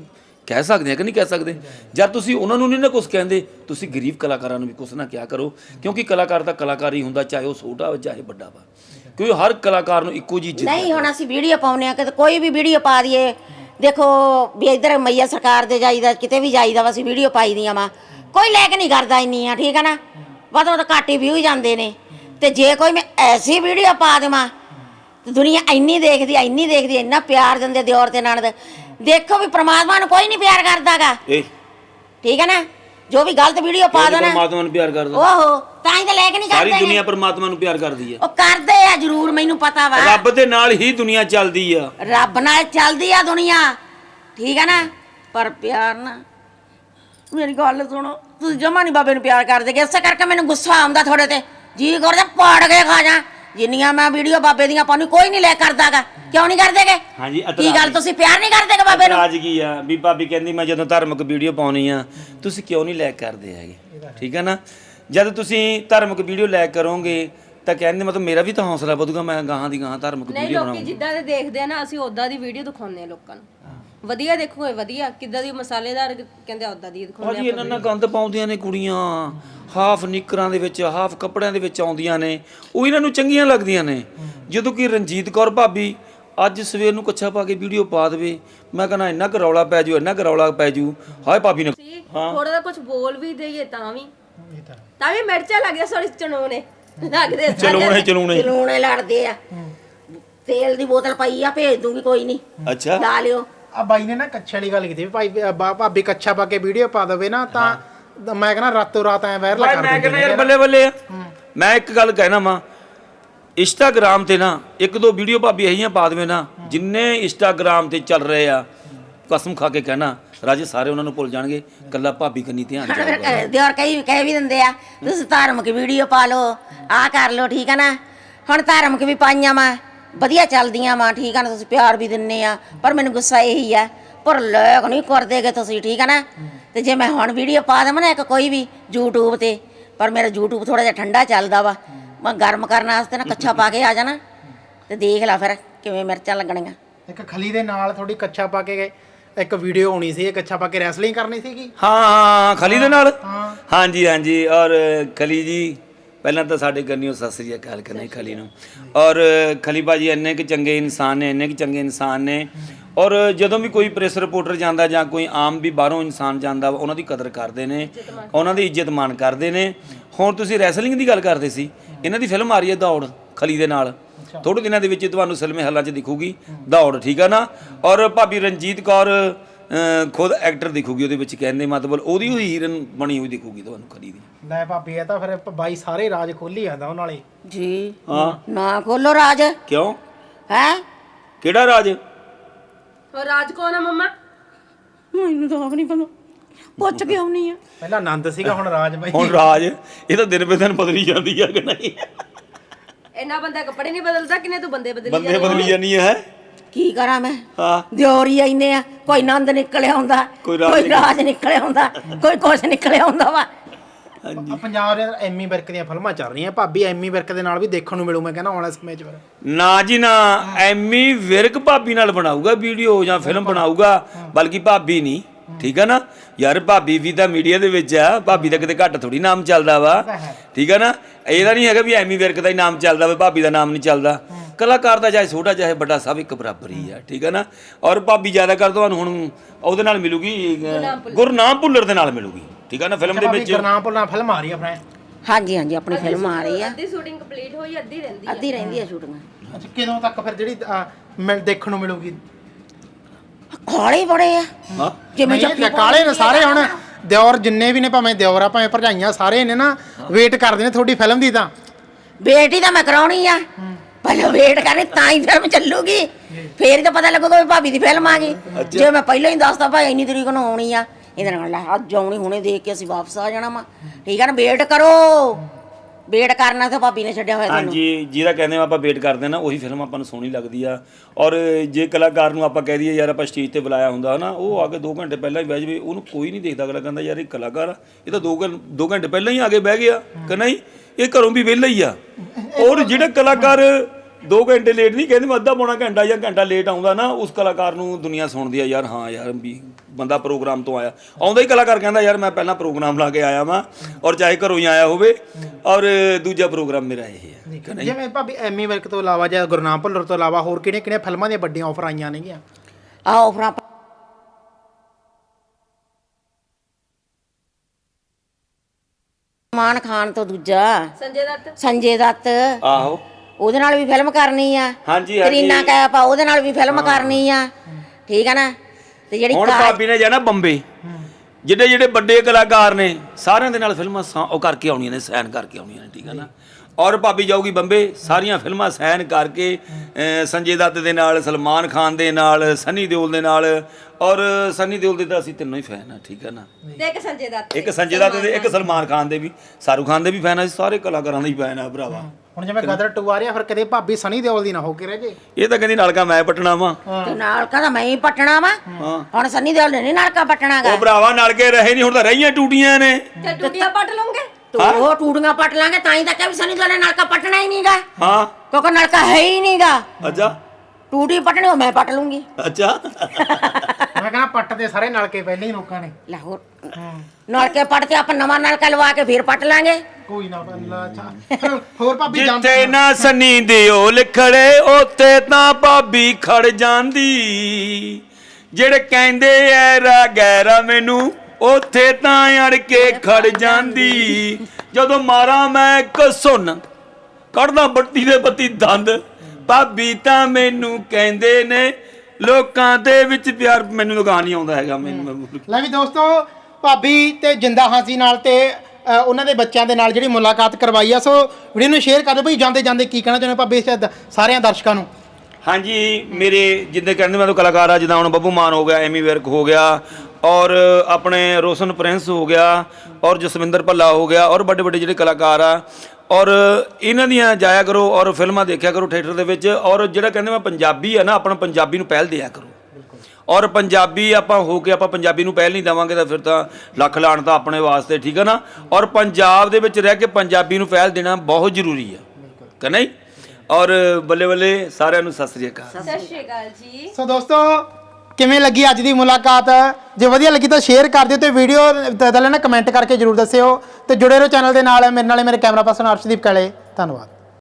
ਕਹਿ ਸਕਦੇ ਆ ਕਿ ਨਹੀਂ ਕਹਿ ਸਕਦੇ? ਜਦ ਤੁਸੀਂ ਉਹਨਾਂ ਨੂੰ ਨਹੀਂ ਨਾ ਕੁਝ ਕਹਿੰਦੇ ਤੁਸੀਂ ਗਰੀਬ ਕਲਾਕਾਰਾਂ ਨੂੰ ਵੀ ਕੁਝ ਨਾ ਕਿਹਾ ਕਰੋ। ਕਿਉਂਕਿ ਕਲਾਕਾਰ ਤਾਂ ਕਲਾਕਾਰ ਹੀ ਹੁੰਦਾ ਚਾਹੇ ਉਹ ਛੋਟਾ ਹੋਵੇ ਚਾਹੇ ਵੱਡਾ ਵਾ। ਕਿਉਂਕਿ ਹਰ ਕਲਾਕਾਰ ਨੂੰ ਇੱਕੋ ਜੀ ਇੱਜ਼ਤ ਨਹੀਂ ਹੁਣ ਅਸੀਂ ਵੀਡੀਓ ਪਾਉਨੇ ਆ ਕਿ ਕੋਈ ਵੀ ਵੀਡੀਓ ਪਾ ਦਈਏ। ਦੇਖੋ ਵੀ ਇੱਧਰ ਮਈਆ ਸਰਕਾਰ ਦੇ ਜਾਈਦਾ ਕਿਤੇ ਵੀ ਜਾਈਦਾ ਵਾ ਅਸੀਂ ਵੀਡੀਓ ਪਾਈ ਦੀਆਂ ਵਾ। ਕੋਈ ਲੈ ਕੇ ਨਹੀਂ ਕਰਦਾ ਇੰਨੀਆਂ ਠੀਕ ਹੈ ਨਾ? ਵੱਧ ਤੋਂ ਘੱਟ ਹੀ ਵਿਊ ਜਾਂਦੇ ਨੇ। ਤੇ ਜੇ ਕੋਈ ਮੈਂ ਐਸੀ ਵੀਡੀਓ ਪਾ ਦੇਵਾਂ ਤੇ ਦੁਨੀਆ ਇੰਨੀ ਦੇਖਦੀ ਇੰਨੀ ਦੇਖਦੀ ਇੰਨਾ ਪਿਆਰ ਦਿੰਦੇ ਦਿਓਰ ਤੇ ਨਣਦ। ਦੇਖੋ ਵੀ ਪ੍ਰਮਾਤਮਾ ਨੂੰ ਕੋਈ ਨਹੀਂ ਪਿਆਰ ਕਰਦਾਗਾ। ਇਹ ਠੀਕ ਹੈ ਨਾ? ਜੋ ਵੀ ਗਲਤ ਵੀਡੀਓ ਪਾ ਦੋ ਨਾ। ਪਰਮਾਤਮਾ ਨੂੰ ਪਿਆਰ ਕਰਦਾ ਓਹੋ ਤਾਂ ਹੀ ਤਾਂ ਲੈ ਕੇ ਨਹੀਂ ਸਾਰੀ ਕਰਦੇ ਦੁਨੀਆ ਪਰਮਾਤਮਾ ਨੂੰ ਪਿਆਰ ਕਰਦੀ ਹੈ ਉਹ ਕਰਦੇ ਆ ਜ਼ਰੂਰ ਮੈਨੂੰ ਪਤਾ ਵਾ। ਰੱਬ ਦੇ ਨਾਲ ਹੀ ਦੁਨੀਆ ਚੱਲਦੀ ਆ। ਰੱਬ ਨਾਲ ਚੱਲਦੀ ਆ ਦੁਨੀਆ। ਠੀਕ ਹੈ ਨਾ? ਪਰ ਪਿਆਰ ਨਾ ਮੇਰੀ ਗੱਲ ਸੁਣੋ ਤੁਸੀਂ ਜਮਾ ਨਹੀਂ ਬਾਬੇ ਨੂੰ ਪਿਆਰ ਕਰਦੇ ਇਸੇ ਕਰਕੇ ਮੈਨੂੰ ਗੁੱਸਾ ਆਉਂਦਾ ਤੁਹਾਡੇ ਤੇ। ਜੀ ਕਰਦਾ ਪਾੜ ਕੇ ਖਾ ਜਾ। ਜਿੰਨੀਆਂ ਮੈਂ ਵੀਡੀਓ ਬਾਬੇ ਦੀਆਂ ਪਾਉਣੀ ਕੋਈ ਨਹੀਂ ਲੈ ਕਰਦਾਗਾ। ਕਿਉਂ ਨਹੀਂ ਕਰਦੇਗੇ? ਹਾਂਜੀ ਕੀ ਗੱਲ ਤੁਸੀਂ ਪਿਆਰ ਨਹੀਂ ਕਰਦੇਗੇ ਬਾਬੇ ਨੂੰ? ਰਾਜ ਕੀ ਆ? ਵੀ ਭਾਬੀ ਕਹਿੰਦੀ ਮੈਂ ਜਦੋਂ ਧਾਰਮਿਕ ਵੀਡੀਓ ਪਾਉਣੀ ਆ ਤੁਸੀਂ ਕਿਉਂ ਨਹੀਂ ਲਾਇਕ ਕਰਦੇ ਹੈਗੇ? ਠੀਕ ਹੈ ਨਾ? ਜਦ ਤੁਸੀਂ ਧਾਰਮਿਕ ਵੀਡੀਓ ਲਾਇਕ ਕਰੋਗੇ ਤਾਂ ਕਹਿੰਦੇ ਮਤਲਬ ਮੇਰਾ ਵੀ ਤਾਂ ਹੌਸਲਾ ਵਧੂਗਾ ਮੈਂ ਗਾਹਾਂ ਦੀ ਗਾਹਾਂ ਧਾਰਮਿਕ ਨਹੀਂ ਵੀਡੀਓ ਲੋਕੀ ਜਿੱਦਾਂ ਦੇ ਦੇਖਦੇ ਆ ਨਾ ਅਸੀਂ ਉਦਾਂ ਦੀ ਵੀਡੀਓ ਦਿਖਾਉਂਦੇ ਆ ਲੋਕਾਂ ਨੂੰ। ਵਧੀਆ ਦੇਖੋਗੇ ਵਧੀਆ। ਕਿੱਦਾਂ ਦੀ ਮਸਾਲੇਦਾਰ ਕਹਿੰਦੇ ਉਦਾਂ ਦੀ ਦਿਖਾਉਂਦੇ ਭਾਜੀ ਇਹਨਾਂ ਨਾਲ ਗੰਦ ਪਾਉਂਦੀਆਂ ਨੇ ਕੁੜੀਆਂ। ਹਾਫ ਨਿੱਕਰਾਂ ਦੇ ਵਿੱਚ ਹਾਫ ਕੱਪੜਿਆਂ ਦੇ ਵਿੱਚ ਆਉਂਦੀਆਂ ਨੇ। ਉਹ ਇਹਨਾਂ ਨੂੰ ਚੰਗੀਆਂ ਲੱਗਦੀਆਂ ਨੇ। ਜਦੋਂ ਕਿ ਰਣਜੀਤ ਕੌਰ ਭਾਬੀ ਅੱਜ ਸਵੇਰ ਨੂੰ ਕੱਛਾ ਪਾ ਕੇ ਵੀਡੀਓ ਪਾ ਦੇਵੇ। ਮੈਂ ਕਹਿੰਦਾ ਇੰਨਾ ਕੁ ਰੌਲਾ ਪੈ ਜੂ ਇੰਨਾ ਕੁ ਰੌਲਾ ਪੈ ਜੂ। ਹਾਏ ਭਾਬੀ ਨੇ ਥੋੜਾ ਜਿਹਾ ਕੁਝ ਬੋਲ ਵੀ ਦਈਏ ਤਾਂ ਵੀ। ਤਾਂ ਵੀ ਮਿਰਚਾਂ ਲੱਗਦੇ ਸੋਰੀ ਚਣੋਨੇ ਲੱਗਦੇ ਆ। ਚਲੂਣੇ ਚਲੂਣੇ ਲੂਣੇ ਲੜਦੇ ਆ। ਤੇਲ ਦੀ ਬੋਤਲ ਪਈ ਆ ਭੇਜ ਦੂੰਗੀ ਕੋਈ ਨਹੀਂ ਅੱਛਾ। ਲਾ ਲਿਓ। ਆ ਬਾਈ ਨੇ ਨਾ ਕੱਛੇ ਵਾਲੀ ਗੱਲ ਕੀਤੀ ਵੀ ਭਾਈ ਅ, ਬਾ- ਭਾਬੀ ਕੱਛਾ ਪਾ ਕੇ ਵੀਡੀਓ ਪਾ ਦੇਵੇ ਨਾ ਤਾਂ ਤਾਂ ਮੈਂ ਕਹਿੰਦਾ ਰਾਤੋਂ ਰਾਤ ਐ ਵਾਇਰਲ ਭਾਈ ਕਰ ਮੈਂ ਕਹਿੰਦਾ ਯਾਰ ਬੱਲੇ ਬੱਲੇ ਆ। ਮੈਂ ਇੱਕ ਗੱਲ ਕਹਿਣਾ ਵਾਂ ਇੰਸਟਾਗ੍ਰਾਮ ਤੇ ਨਾ ਇੱਕ ਦੋ ਵੀਡੀਓ ਭਾਬੀ ਇਹੀਆਂ ਪਾ ਦੇਵੇ ਨਾ ਜਿੰਨੇ ਇੰਸਟਾਗ੍ਰਾਮ ਤੇ ਚੱਲ ਰਹੇ ਆ ਕਸਮ ਖਾ ਕੇ ਕਹਿਣਾ ਰਾਜੇ ਸਾਰੇ ਉਹਨਾਂ ਨੂੰ ਭੁੱਲ ਜਾਣਗੇ ਕੱਲਾ ਭਾਬੀ ਕੰਨੀ ਧਿਆਨ ਜਾਊਗਾ ਦਿਓਰ [laughs] ਕਈ ਕਹਿ ਵੀ ਦਿੰਦੇ ਆ ਤੁਸੀਂ ਧਾਰਮਿਕ ਵੀਡੀਓ ਪਾ ਲਓ ਆ ਕਰ ਲਓ ਠੀਕ ਆ ਨਾ? ਹੁਣ ਧਾਰਮਿਕ ਵੀ ਪਾਈਆਂ ਵਾ। ਵਧੀਆ ਚੱਲਦੀਆਂ ਵਾ ਠੀਕ ਆ ਨਾ ਤੁਸੀਂ ਪਿਆਰ ਵੀ ਦਿੰਨੇ ਆ ਪਰ ਮੈਨੂੰ ਗੁੱਸਾ ਇਹੀ ਆ ਪਰ ਲੋਕ ਨਹੀਂ ਕਰਦੇਗੇ ਤੁਸੀਂ ਠੀਕ ਆ ਨਾ? ਤੇ ਜੇ ਮੈਂ ਹੁਣ ਵੀਡੀਓ ਪਾ ਦੇਵਾਂ ਨਾ ਇੱਕ ਕੋਈ ਵੀ YouTube ਤੇ ਪਰ ਮੇਰਾ YouTube ਥੋੜਾ ਜਿਹਾ ਠੰਡਾ ਚੱਲਦਾ ਵਾ ਮੈਂ ਗਰਮ ਕਰਨ ਵਾਸਤੇ ਨਾ ਕੱਛਾ ਪਾ ਕੇ ਆ ਜਾਣਾ ਤੇ ਦੇਖ ਲੈ ਫਿਰ ਕਿਵੇਂ ਮਿਰਚਾਂ ਲੱਗਣੀਆਂ। ਇੱਕ ਖਲੀ ਦੇ ਨਾਲ ਥੋੜੀ ਕੱਛਾ ਪਾ ਕੇ ਗਏ ਇੱਕ ਵੀਡੀਓ ਆਉਣੀ ਸੀ ਇਹ ਕੱਛਾ ਪਾ ਕੇ ਰੈਸਲਿੰਗ ਕਰਨੀ ਸੀਗੀ? ਹਾਂ ਹਾਂ ਖਲੀ ਦੇ ਨਾਲ? ਹਾਂਜੀ ਹਾਂਜੀ ਔਰ ਖਲੀ ਜੀ ਪਹਿਲਾਂ ਤਾਂ ਸਾਡੇ ਕਰਨੀਓ ਸਤਿ ਸ੍ਰੀ ਅਕਾਲ ਕਰਨੀ ਖਲੀ ਨੂੰ। ਔਰ ਖਲੀ ਭਾਜੀ ਇੰਨੇ ਕਿ ਚੰਗੇ ਇਨਸਾਨ ਨੇ ਇੰਨੇ ਕਿ ਚੰਗੇ ਇਨਸਾਨ ਨੇ। ਔਰ ਜਦੋਂ ਵੀ ਕੋਈ ਪ੍ਰੈਸ ਰਿਪੋਰਟਰ ਜਾਂਦਾ ਜਾਂ ਕੋਈ ਆਮ ਵੀ ਬਾਹਰੋਂ ਇਨਸਾਨ ਜਾਂਦਾ ਉਹਨਾਂ ਦੀ ਕਦਰ ਕਰਦੇ ਨੇ ਉਹਨਾਂ ਦੀ ਇੱਜ਼ਤ ਮਾਣ ਕਰਦੇ ਨੇ। ਹੁਣ ਤੁਸੀਂ ਰੈਸਲਿੰਗ ਦੀ ਗੱਲ ਕਰਦੇ ਸੀ ਇਹਨਾਂ ਦੀ ਫਿਲਮ ਆ ਰਹੀ ਹੈ ਦੌੜ ਖਲੀ ਦੇ ਨਾਲ। ਥੋੜੇ ਦਿਨਾਂ ਦੇ ਵਿੱਚ ਤੁਹਾਨੂੰ ਸਿਲਮੇ ਹਾਲਾਂ 'ਚ ਦਿਖੂਗੀ ਦੌੜ ਠੀਕ ਆ ਨਾ? ਔਰ ਭਾਬੀ ਰਣਜੀਤ ਕੌਰ ਖੁਦ ਐਕਟਰ ਦਿਖੂਗੀ ਉਹਦੇ ਵਿੱਚ ਕਹਿੰਦੇ ਮਤਲਬ ਉਹਦੀ ਹੋਈ ਹੀਰਨ ਬਣੀ ਹੋਈ ਦਿਖੂਗੀ ਤੁਹਾਨੂੰ ਖਰੀ ਦੀ। ਲੈ ਭਾਬੀ ਇਹ ਤਾਂ ਫਿਰ ਬਾਈ ਸਾਰੇ ਰਾਜ ਖੋਲੀ ਜਾਂਦਾ ਉਹਨਾਂ ਵਾਲੇ। ਜੀ। ਹਾਂ। ਨਾ ਖੋਲੋ ਰਾਜ। ਕਿਉਂ? ਹੈ? ਕਿਹੜਾ ਰਾਜ? ਹੋਰ ਰਾਜ ਕੌਣ ਆ ਮੰਮਾ? ਮੈਨੂੰ ਤਾਂ ਆਪ ਨਹੀਂ ਪਤਾ। ਪੁੱਛ ਕੇ ਆਉਣੀ ਆ। ਪਹਿਲਾਂ ਆਨੰਦ ਸੀਗਾ ਹੁਣ ਰਾਜ ਬਾਈ। ਹੁਣ ਰਾਜ ਇਹ ਤਾਂ ਦਿਨ ਬੇ ਦਿਨ ਬਦਲੀ ਜਾਂਦੀ ਆ ਕਿ ਨਹੀਂ? ਇੰਨਾ ਬੰਦਾ ਕੱਪੜੇ ਨਹੀਂ ਬਦਲਦਾ ਕਿਨੇ ਤੂੰ ਬੰਦੇ ਬਦਲੀ ਬੰਦੇ ਬਦਲੀ ਜਾਂਦੀ ਹੈ? ਕੀ ਕਰਾਂ ਮੈਂ? ਹਾਂ। ਦਿਓਰੀ ਆਈਨੇ ਆ ਕੋਈ ਨੰਦ ਨਿਕਲਿਆ ਹੁੰਦਾ ਕੋਈ ਰਾਜ ਕੋਈ ਰਾਜ ਨਿਕਲਿਆ। ਹੁੰਦਾ ਕੋਈ ਕੁਛ ਨਿਕਲਿਆ ਹੁੰਦਾ ਵਾ। ਆ ਪੰਜਾਬ ਦੇ ਐਮੀ ਵਿਰਕ ਦੀਆਂ ਫਿਲਮਾਂ ਚੱਲ ਰਹੀਆਂ ਭਾਬੀ ਐਮੀ ਵਿਰਕ ਦੇ ਨਾਲ ਵੀ ਦੇਖਣ ਨੂੰ ਮਿਲੂ ਮੈਂ ਕਹਿੰਦਾ ਆਉਣ ਵਾਲੇ ਸਮੇਂ 'ਚ ਫਿਰ। ਨਾ ਜੀ ਨਾ ਐਮੀ ਵਿਰਕ ਭਾਬੀ ਨਾਲ ਬਣਾਊਗਾ ਵੀਡੀਓ ਜਾਂ ਫਿਲਮ ਬਣਾਊਗਾ ਬਲਕਿ ਭਾਬੀ ਨਹੀਂ ਠੀਕ ਹੈ ਨਾ? ਯਾਰ ਭਾਬੀ ਵੀ ਤਾਂ ਮੀਡੀਆ ਦੇ ਵਿੱਚ ਆ ਭਾਬੀ ਦਾ ਕਿਤੇ ਘੱਟ ਥੋੜੀ ਨਾਮ ਚੱਲਦਾ ਵਾ ਠੀਕ ਹੈ ਨਾ? ਇਹਦਾ ਨਹੀਂ ਹੈਗਾ ਵੀ ਐਮੀ ਵਿਰਕ ਦਾ ਹੀ ਨਾਮ ਚੱਲਦਾ ਵਾ ਭਾਬੀ ਦਾ ਨਾਮ ਨਹੀਂ ਚੱਲਦਾ। ਕਲਾਕਾਰ ਦਾ ਚਾਹੇ ਛੋਟਾ ਚਾਹੇ ਵੱਡਾ ਸਭ ਇੱਕ ਬਰਾਬਰ ਹੀ। ਆ ਠੀਕ ਹੈ ਨਾ? ਔਰ ਭਾਬੀ ਜ਼ਿਆਦਾ ਕਰ ਤੁਹਾਨੂੰ ਹੁਣ ਉਹਦੇ ਨਾਲ ਮਿਲੂਗੀ ਗੁਰਨਾਮ ਭੁੱਲਰ। ਦੇ ਨਾਲ ਮਿਲੂਗੀ ਠੀਕ ਹੈ ਨਾ? ਫਿਲਮ ਦੇ ਵਿੱਚ ਗੁਰਨਾਮ ਭੁੱਲਰ ਫਿਲਮ ਆ ਰਹੀ ਆ ਆਪਣੇ? ਹਾਂਜੀ ਹਾਂਜੀ ਆਪਣੀ ਫਿਲਮ ਆ ਰਹੀ ਆ। ਅੱਧੀ ਸ਼ੂਟਿੰਗ ਕੰਪਲੀਟ ਹੋਈ ਅੱਧੀ ਰਹਿੰਦੀ ਅੱਧੀ ਰਹਿੰਦੀ ਆ ਸ਼ੂਟਿੰਗ ਅੱਛਾ ਕਦੋਂ ਤੱਕ ਫਿਰ ਜਿਹੜੀ ਆ, ਮਿਲ ਦੇਖਣ ਨੂੰ ਮਿਲੂਗੀ? ਖਾਲੇ ਬੜੇ ਆ। ਹਾਂ। ਜਿਵੇਂ ਜੱਫੀ ਕਾਲੇ ਨੇ ਸਾਰੇ ਹੁਣ ਦਿਓਰ ਜਿੰਨੇ ਵੀ ਨੇ ਭਾਵੇਂ ਦਿਓਰ ਆ ਭਾਵੇਂ ਭਰਜਾਈਆਂ ਸਾਰੇ ਨੇ ਨਾ ਵੇਟ ਕਰਦੇ ਨੇ ਤੁਹਾਡੀ ਫਿਲਮ ਦੀ ਤਾਂ। ਬੇਟੀ ਤਾਂ ਮੈਂ ਕਰਾਉਣੀ ਆ। ਪਹਿਲਾਂ ਵੇਟ ਕਰਨੀ ਤਾਂ ਹੀ ਫਿਲਮ ਚੱਲੂਗੀ। ਫੇਰ ਤਾਂ ਪਤਾ ਲੱਗੂਗਾ ਵੀ ਭਾਬੀ ਦੀ ਫਿਲਮ ਆ ਗਈ। ਜੇ ਮੈਂ ਪਹਿਲਾਂ ਹੀ ਦੱਸਦਾ ਭਾਈ ਇੰਨੀ ਤਰੀਕ ਨੂੰ ਆਉਣੀ ਆ। ਇਹਦੇ ਨਾਲ ਲੈ ਅੱਜ ਆਉਣੀ ਹੁਣੇ ਦੇਖ ਕੇ ਅਸੀਂ ਵਾਪਸ ਆ ਜਾਣਾ ਵਾ। ਠੀਕ ਆ ਨਾ ਵੇਟ ਕਰੋ। ਵੇਟ ਕਰਨਾ ਤਾਂ ਭਾਬੀ ਨੇ ਛੱਡਿਆ ਹੋਇਆ ਤੁਹਾਨੂੰ ਹਾਂਜੀ ਜਿਹਦਾ ਕਹਿੰਦੇ ਆ ਆਪਾਂ ਵੇਟ ਕਰਦੇ ਆ ਨਾ ਉਹੀ ਫਿਲਮ ਆਪਾਂ ਨੂੰ ਸੋਹਣੀ ਲੱਗਦੀ ਆ। ਔਰ ਜੇ ਕਲਾਕਾਰ ਨੂੰ ਆਪਾਂ ਕਹਿ ਦਈਏ ਯਾਰ ਆਪਾਂ ਸਟੇਜ ਤੇ ਬੁਲਾਇਆ ਹੁੰਦਾ ਨਾ ਉਹ ਆ ਕੇ 2 ਘੰਟੇ ਪਹਿਲਾਂ ਹੀ ਬਹਿ ਜਾਵੇ ਉਹਨੂੰ ਕੋਈ ਨਹੀਂ ਦੇਖਦਾ ਅਗਲਾ ਕਹਿੰਦਾ ਯਾਰ ਇਹ ਕਲਾਕਾਰ ਆ ਇਹ ਤਾਂ 2 2 ਘੰਟੇ ਪਹਿਲਾਂ ਹੀ ਆ ਕੇ ਬਹਿ ਗਿਆ ਕਿ ਨਹੀਂ? ਇਹ ਘਰੋਂ ਵੀ ਵਿਹਲਾ ਹੀ ਆ। ਔਰ ਜਿਹੜਾ ਕਲਾਕਾਰ 2 ਘੰਟੇ ਲੇਟ ਨਹੀਂ ਕਹਿੰਦੇ ਮੈਂ ਅੱਧਾ ਪੌਣਾ ਘੰਟਾ ਜਾਂ ਘੰਟਾ ਲੇਟ ਆਉਂਦਾ ਨਾ ਉਸ ਕਲਾਕਾਰ ਨੂੰ ਦੁਨੀਆ ਸੁਣਦੀ ਆ ਯਾਰ ਹਾਂ ਯਾਰ ਵੀ ਬੰਦਾ ਪ੍ਰੋਗਰਾਮ ਤੋਂ ਆਇਆ। ਆਉਂਦਾ ਹੀ ਕਲਾਕਾਰ ਕਹਿੰਦਾ ਯਾਰ ਮੈਂ ਪਹਿਲਾਂ ਪ੍ਰੋਗਰਾਮ ਲਾ ਕੇ ਆਇਆ ਵਾਂ ਔਰ ਚਾਹੇ ਘਰੋਂ ਹੀ ਆਇਆ ਹੋਵੇ ਔਰ ਦੂਜਾ ਪ੍ਰੋਗਰਾਮ ਮੇਰਾ ਇਹ ਹੈ। ਜਿਵੇਂ ਭਾਬੀ ਐਮੀ ਵਿਰਕ ਤੋਂ ਇਲਾਵਾ ਜਾਂ ਗੁਰਨਾਮ ਭੁੱਲਰ ਤੋਂ ਇਲਾਵਾ ਹੋਰ ਕਿਹੜੀਆਂ ਕਿਹੜੀਆਂ ਫਿਲਮਾਂ ਦੀਆਂ ਵੱਡੀਆਂ ਆਫਰ ਆਈਆਂ ਨੇਗੀਆਂ? ਆਓ ਫਿਰ ਮਾਨ ਖਾਨ ਤੋਂ ਦੂਜਾ। ਸੰਜੇ ਦੱਤ। ਸੰਜੇ ਦੱਤ। ਆਹੋ। ਉਹਦੇ ਨਾਲ ਵੀ ਫਿਲਮ ਕਰਨੀ ਆ। ਹਾਂਜੀ, ਹਾਂਜੀ। ਕਰੀਨਾ ਕੈਫ ਆ ਉਹਦੇ ਨਾਲ ਵੀ ਫਿਲਮ ਕਰਨੀ ਆ। ਠੀਕ ਆ ਨਾ? ਤੇ ਜਿਹੜੀ ਹੁਣ ਕਾ- ਭਾਬੀ ਨੇ ਜਾਣਾ ਬੰਬੇ। ਜਿਹੜੇ ਜਿਹੜੇ ਵੱਡੇ ਕਲਾਕਾਰ ਨੇ ਸਾਰਿਆਂ ਦੇ ਨਾਲ ਫਿਲਮਾਂ ਸਾ- ਉਹ ਕਰਕੇ ਆਉਣੀਆਂ ਨੇ ਸਾਈਨ ਕਰਕੇ ਆਉਣੀਆਂ ਨੇ ਠੀਕ ਹੈ ਨਾ? ਔਰ ਭਾਬੀ ਜਾਊਗੀ ਬੰਬੇ ਸਾਰੀਆਂ ਫਿਲਮਾਂ ਸਾਈਨ ਕਰਕੇ ਸੰਜੇ ਦੱਤ ਦੇ ਨਾਲ ਸਲਮਾਨ ਖਾਨ ਦੇ ਨਾਲ ਸਨੀ ਦਿਓਲ ਦੇ ਨਾਲ ਔਰ ਸਨੀ ਦਿਓਲ ਦੇ ਤਾਂ ਅਸੀਂ ਤਿੰਨੋਂ ਹੀ ਫੈਨ ਆ ਠੀਕ ਹੈ ਨਾ? ਤੇ ਇੱਕ ਸੰਜੇ ਦੱਤ ਇੱਕ ਸੰਜੇ ਦੱਤ ਦੇ ਇੱਕ ਸਲਮਾਨ ਖਾਨ ਦੇ ਵੀ ਸ਼ਾਹਰੁਖ ਖਾਨ ਦੇ ਵੀ ਫੈਨ ਆ ਅਸੀਂ ਸਾਰੇ ਕਲਾਕਾਰਾਂ ਦੇ ਹੀ ਫੈਨ ਆ ਭਰਾਵਾ। ਹੁਣ ਜਿਵੇਂ ਗਦਰ 2 ਆ ਰਿਹਾ ਫਿਰ ਕਦੇ ਭਾਬੀ ਸਨੀ ਦਿਓਲ ਦੀ ਨਾ ਹੋ ਕੇ ਰਹਿ ਜੇ। ਇਹ ਤਾਂ ਕਹਿੰਦੀ ਨਲਕਾ ਮੈਂ ਪਟਣਾ ਵਾ। ਤੇ ਨਾਲ ਕਹਿੰਦਾ ਮੈਂ ਹੀ ਪਟਣਾ ਵਾ। ਹੁਣ ਸੰਨੀ ਦਿਓਲ ਨੇ ਨੀ ਨਲਕਾ ਪਟਣਾਗਾ। ਉਹ ਭਰਾਵਾ ਨਲਕੇ ਰਹੇ ਨਹੀਂ ਹੁਣ ਤਾਂ ਰਹੀਆਂ ਟੂਟੀਆਂ ਨੇ। ਤੇ ਟੁੱਟੀਆਂ ਪੱਟ ਲਓਗੇ ਤੂੰ ਉਹ ਟੂੜੀਆਂ ਪਟ ਲਾਂਗੇ ਤਾਂ ਹੀ ਤਾਂ ਕਿਹਾ ਵੀ ਸੰਨੀ ਨੇ ਨਲਕਾ ਪਟਣਾ ਹੀ ਨਹੀਂਗਾ। ਹਾਂ। ਕਿਉਂਕਿ ਨਲਕਾ ਹੈ ਹੀ ਨਹੀਂਗਾ। ਅੱਛਾ। ਟੂਟੀ ਪਟਣੀ ਉਹ ਮੈਂ ਪਟ ਲੂੰਗੀ। ਅੱਛਾ। ਮੈਂ ਕਹਿੰਦਾ ਪੱਟ ਦੇ ਸਾਰੇ ਨਲਕੇ ਪਹਿਲਾਂ ਹੀ ਲੋਕਾਂ ਨੇ। ਲੈ ਹੋਰ। ਨਲਕੇ ਪਟ ਤੇ ਆਪਾਂ ਨਵਾਂ ਨਲਕਾ ਲਵਾ ਕੇ ਫਿਰ ਪਟ ਲਾਂਗੇ। ਕੋਈ ਨਾ ਅੱਲਾ ਅੱਛਾ। ਹੋਰ ਭਾਬੀ ਜਿੱਥੇ ਜਾਂਦੇ ਨਾ ਸਨੀ ਦਿਓਲ ਖੜੇ ਉੱਥੇ ਤਾਂ ਭਾਬੀ ਖੜ ਜਾਂਦੀ। ਜਿਹੜੇ ਕਹਿੰਦੇ ਐ ਰਾ ਗੈਰਾ ਮੈਨੂੰ ਉੱਥੇ ਤਾਂ ਅੜ ਕੇ ਖੜ ਜਾਂਦੀ। ਜਦੋਂ ਮਾਰਾਂ ਮੈਂ ਇੱਕ ਸੁਣ ਕੱਢਦਾ ਬੱਤੀ ਦੇ ਬੱਤੀ ਦੰਦ। ਭਾਬੀ ਤਾਂ ਮੈਨੂੰ ਕਹਿੰਦੇ ਨੇ ਲੋਕਾਂ ਦੇ ਵਿੱਚ ਪਿਆਰ ਮੈਨੂੰ ਤਾਂ ਗਾ ਨਹੀਂ ਆਉਂਦਾ ਹੈਗਾ ਮੈਨੂੰ ਲੈ ਵੀ ਦੋਸਤੋ ਭਾਬੀ ਤੇ ਜਿੰਦਾ ਹਾਂਸੀ ਨਾਲ ਤੇ ਉਹਨਾਂ ਦੇ ਬੱਚਿਆਂ ਦੇ ਨਾਲ ਜਿਹੜੀ ਮੁਲਾਕਾਤ ਕਰਵਾਈ ਆ ਸੋ ਵੀਡੀਓ ਨੂੰ ਸ਼ੇਅਰ ਕਰ ਦਿਓ ਭਈ ਜਾਂਦੇ ਜਾਂਦੇ ਕੀ ਕਹਿਣਾ ਚਾਹੁੰਦੇ ਭਾਬੀ ਸਾਰਿਆਂ ਦਰਸ਼ਕਾਂ ਨੂੰ? ਹਾਂਜੀ ਮੇਰੇ ਜਿੱਦੇ ਕਹਿੰਦੇ ਮੈਂ ਤਾਂ ਕਲਾਕਾਰ ਆ ਜਿੱਦਾਂ ਹੁਣ ਬੱਬੂ ਮਾਨ ਹੋ ਗਿਆ ਐਮੀ ਵਿਰਕ ਹੋ ਗਿਆ ਔਰ ਆਪਣੇ ਰੋਸ਼ਨ ਪ੍ਰਿੰਸ ਹੋ ਗਿਆ ਔਰ ਜਸਵਿੰਦਰ ਭੱਲਾ ਹੋ ਗਿਆ ਔਰ ਵੱਡੇ ਵੱਡੇ ਜਿਹੜੇ ਕਲਾਕਾਰ ਆ ਔਰ ਇਹਨਾਂ ਦੀਆਂ ਜਾਇਆ ਕਰੋ ਔਰ ਫਿਲਮਾਂ ਦੇਖਿਆ ਕਰੋ ਥੀਏਟਰ ਦੇ ਵਿੱਚ ਔਰ ਜਿਹੜਾ ਕਹਿੰਦੇ ਮੈਂ ਪੰਜਾਬੀ ਆ ਨਾ ਆਪਣਾ ਪੰਜਾਬੀ ਨੂੰ ਪਹਿਲ ਦਿਆ ਕਰੋ। ਔਰ ਪੰਜਾਬੀ ਆਪਾਂ ਹੋ ਕੇ ਆਪਾਂ ਪੰਜਾਬੀ ਨੂੰ ਪਹਿਲ ਨਹੀਂ ਦੇਵਾਂਗੇ ਤਾਂ ਫਿਰ ਤਾਂ ਲੱਖ ਲਾਣ ਤਾਂ ਆਪਣੇ ਵਾਸਤੇ ਠੀਕ ਹੈ ਨਾ? ਔਰ ਪੰਜਾਬ ਦੇ ਵਿੱਚ ਰਹਿ ਕੇ ਪੰਜਾਬੀ ਨੂੰ ਪਹਿਲ ਦੇਣਾ ਬਹੁਤ ਜ਼ਰੂਰੀ ਆ। ਕਿ ਨਹੀਂ? ਔਰ ਬੱਲੇ ਬੱਲੇ ਸਾਰਿਆਂ ਨੂੰ ਸਤਿ ਸ੍ਰੀ ਅਕਾਲ। ਸਤਿ ਸ਼੍ਰੀ ਅਕਾਲ ਜੀ। ਸੋ ਦੋਸਤੋ ਕਿਵੇਂ ਲੱਗੀ ਅੱਜ ਦੀ ਮੁਲਾਕਾਤ? ਜੇ ਵਧੀਆ ਲੱਗੀ ਤਾਂ ਸ਼ੇਅਰ ਕਰ ਦਿਓ ਤੇ ਵੀਡੀਓ ਦਲੇ ਨਾ ਕਮੈਂਟ ਕਰਕੇ ਜਰੂਰ ਦੱਸਿਓ। ਤੇ ਜੁੜੇ ਰਹੋ ਚੈਨਲ ਦੇ ਨਾਲ। ਮੇਰੇ ਨਾਲੇ ਮੇਰੇ ਕੈਮਰਾ ਪਰਸਨ ਅਰਸ਼ਦੀਪ ਕਾਲੇ। ਧੰਨਵਾਦ।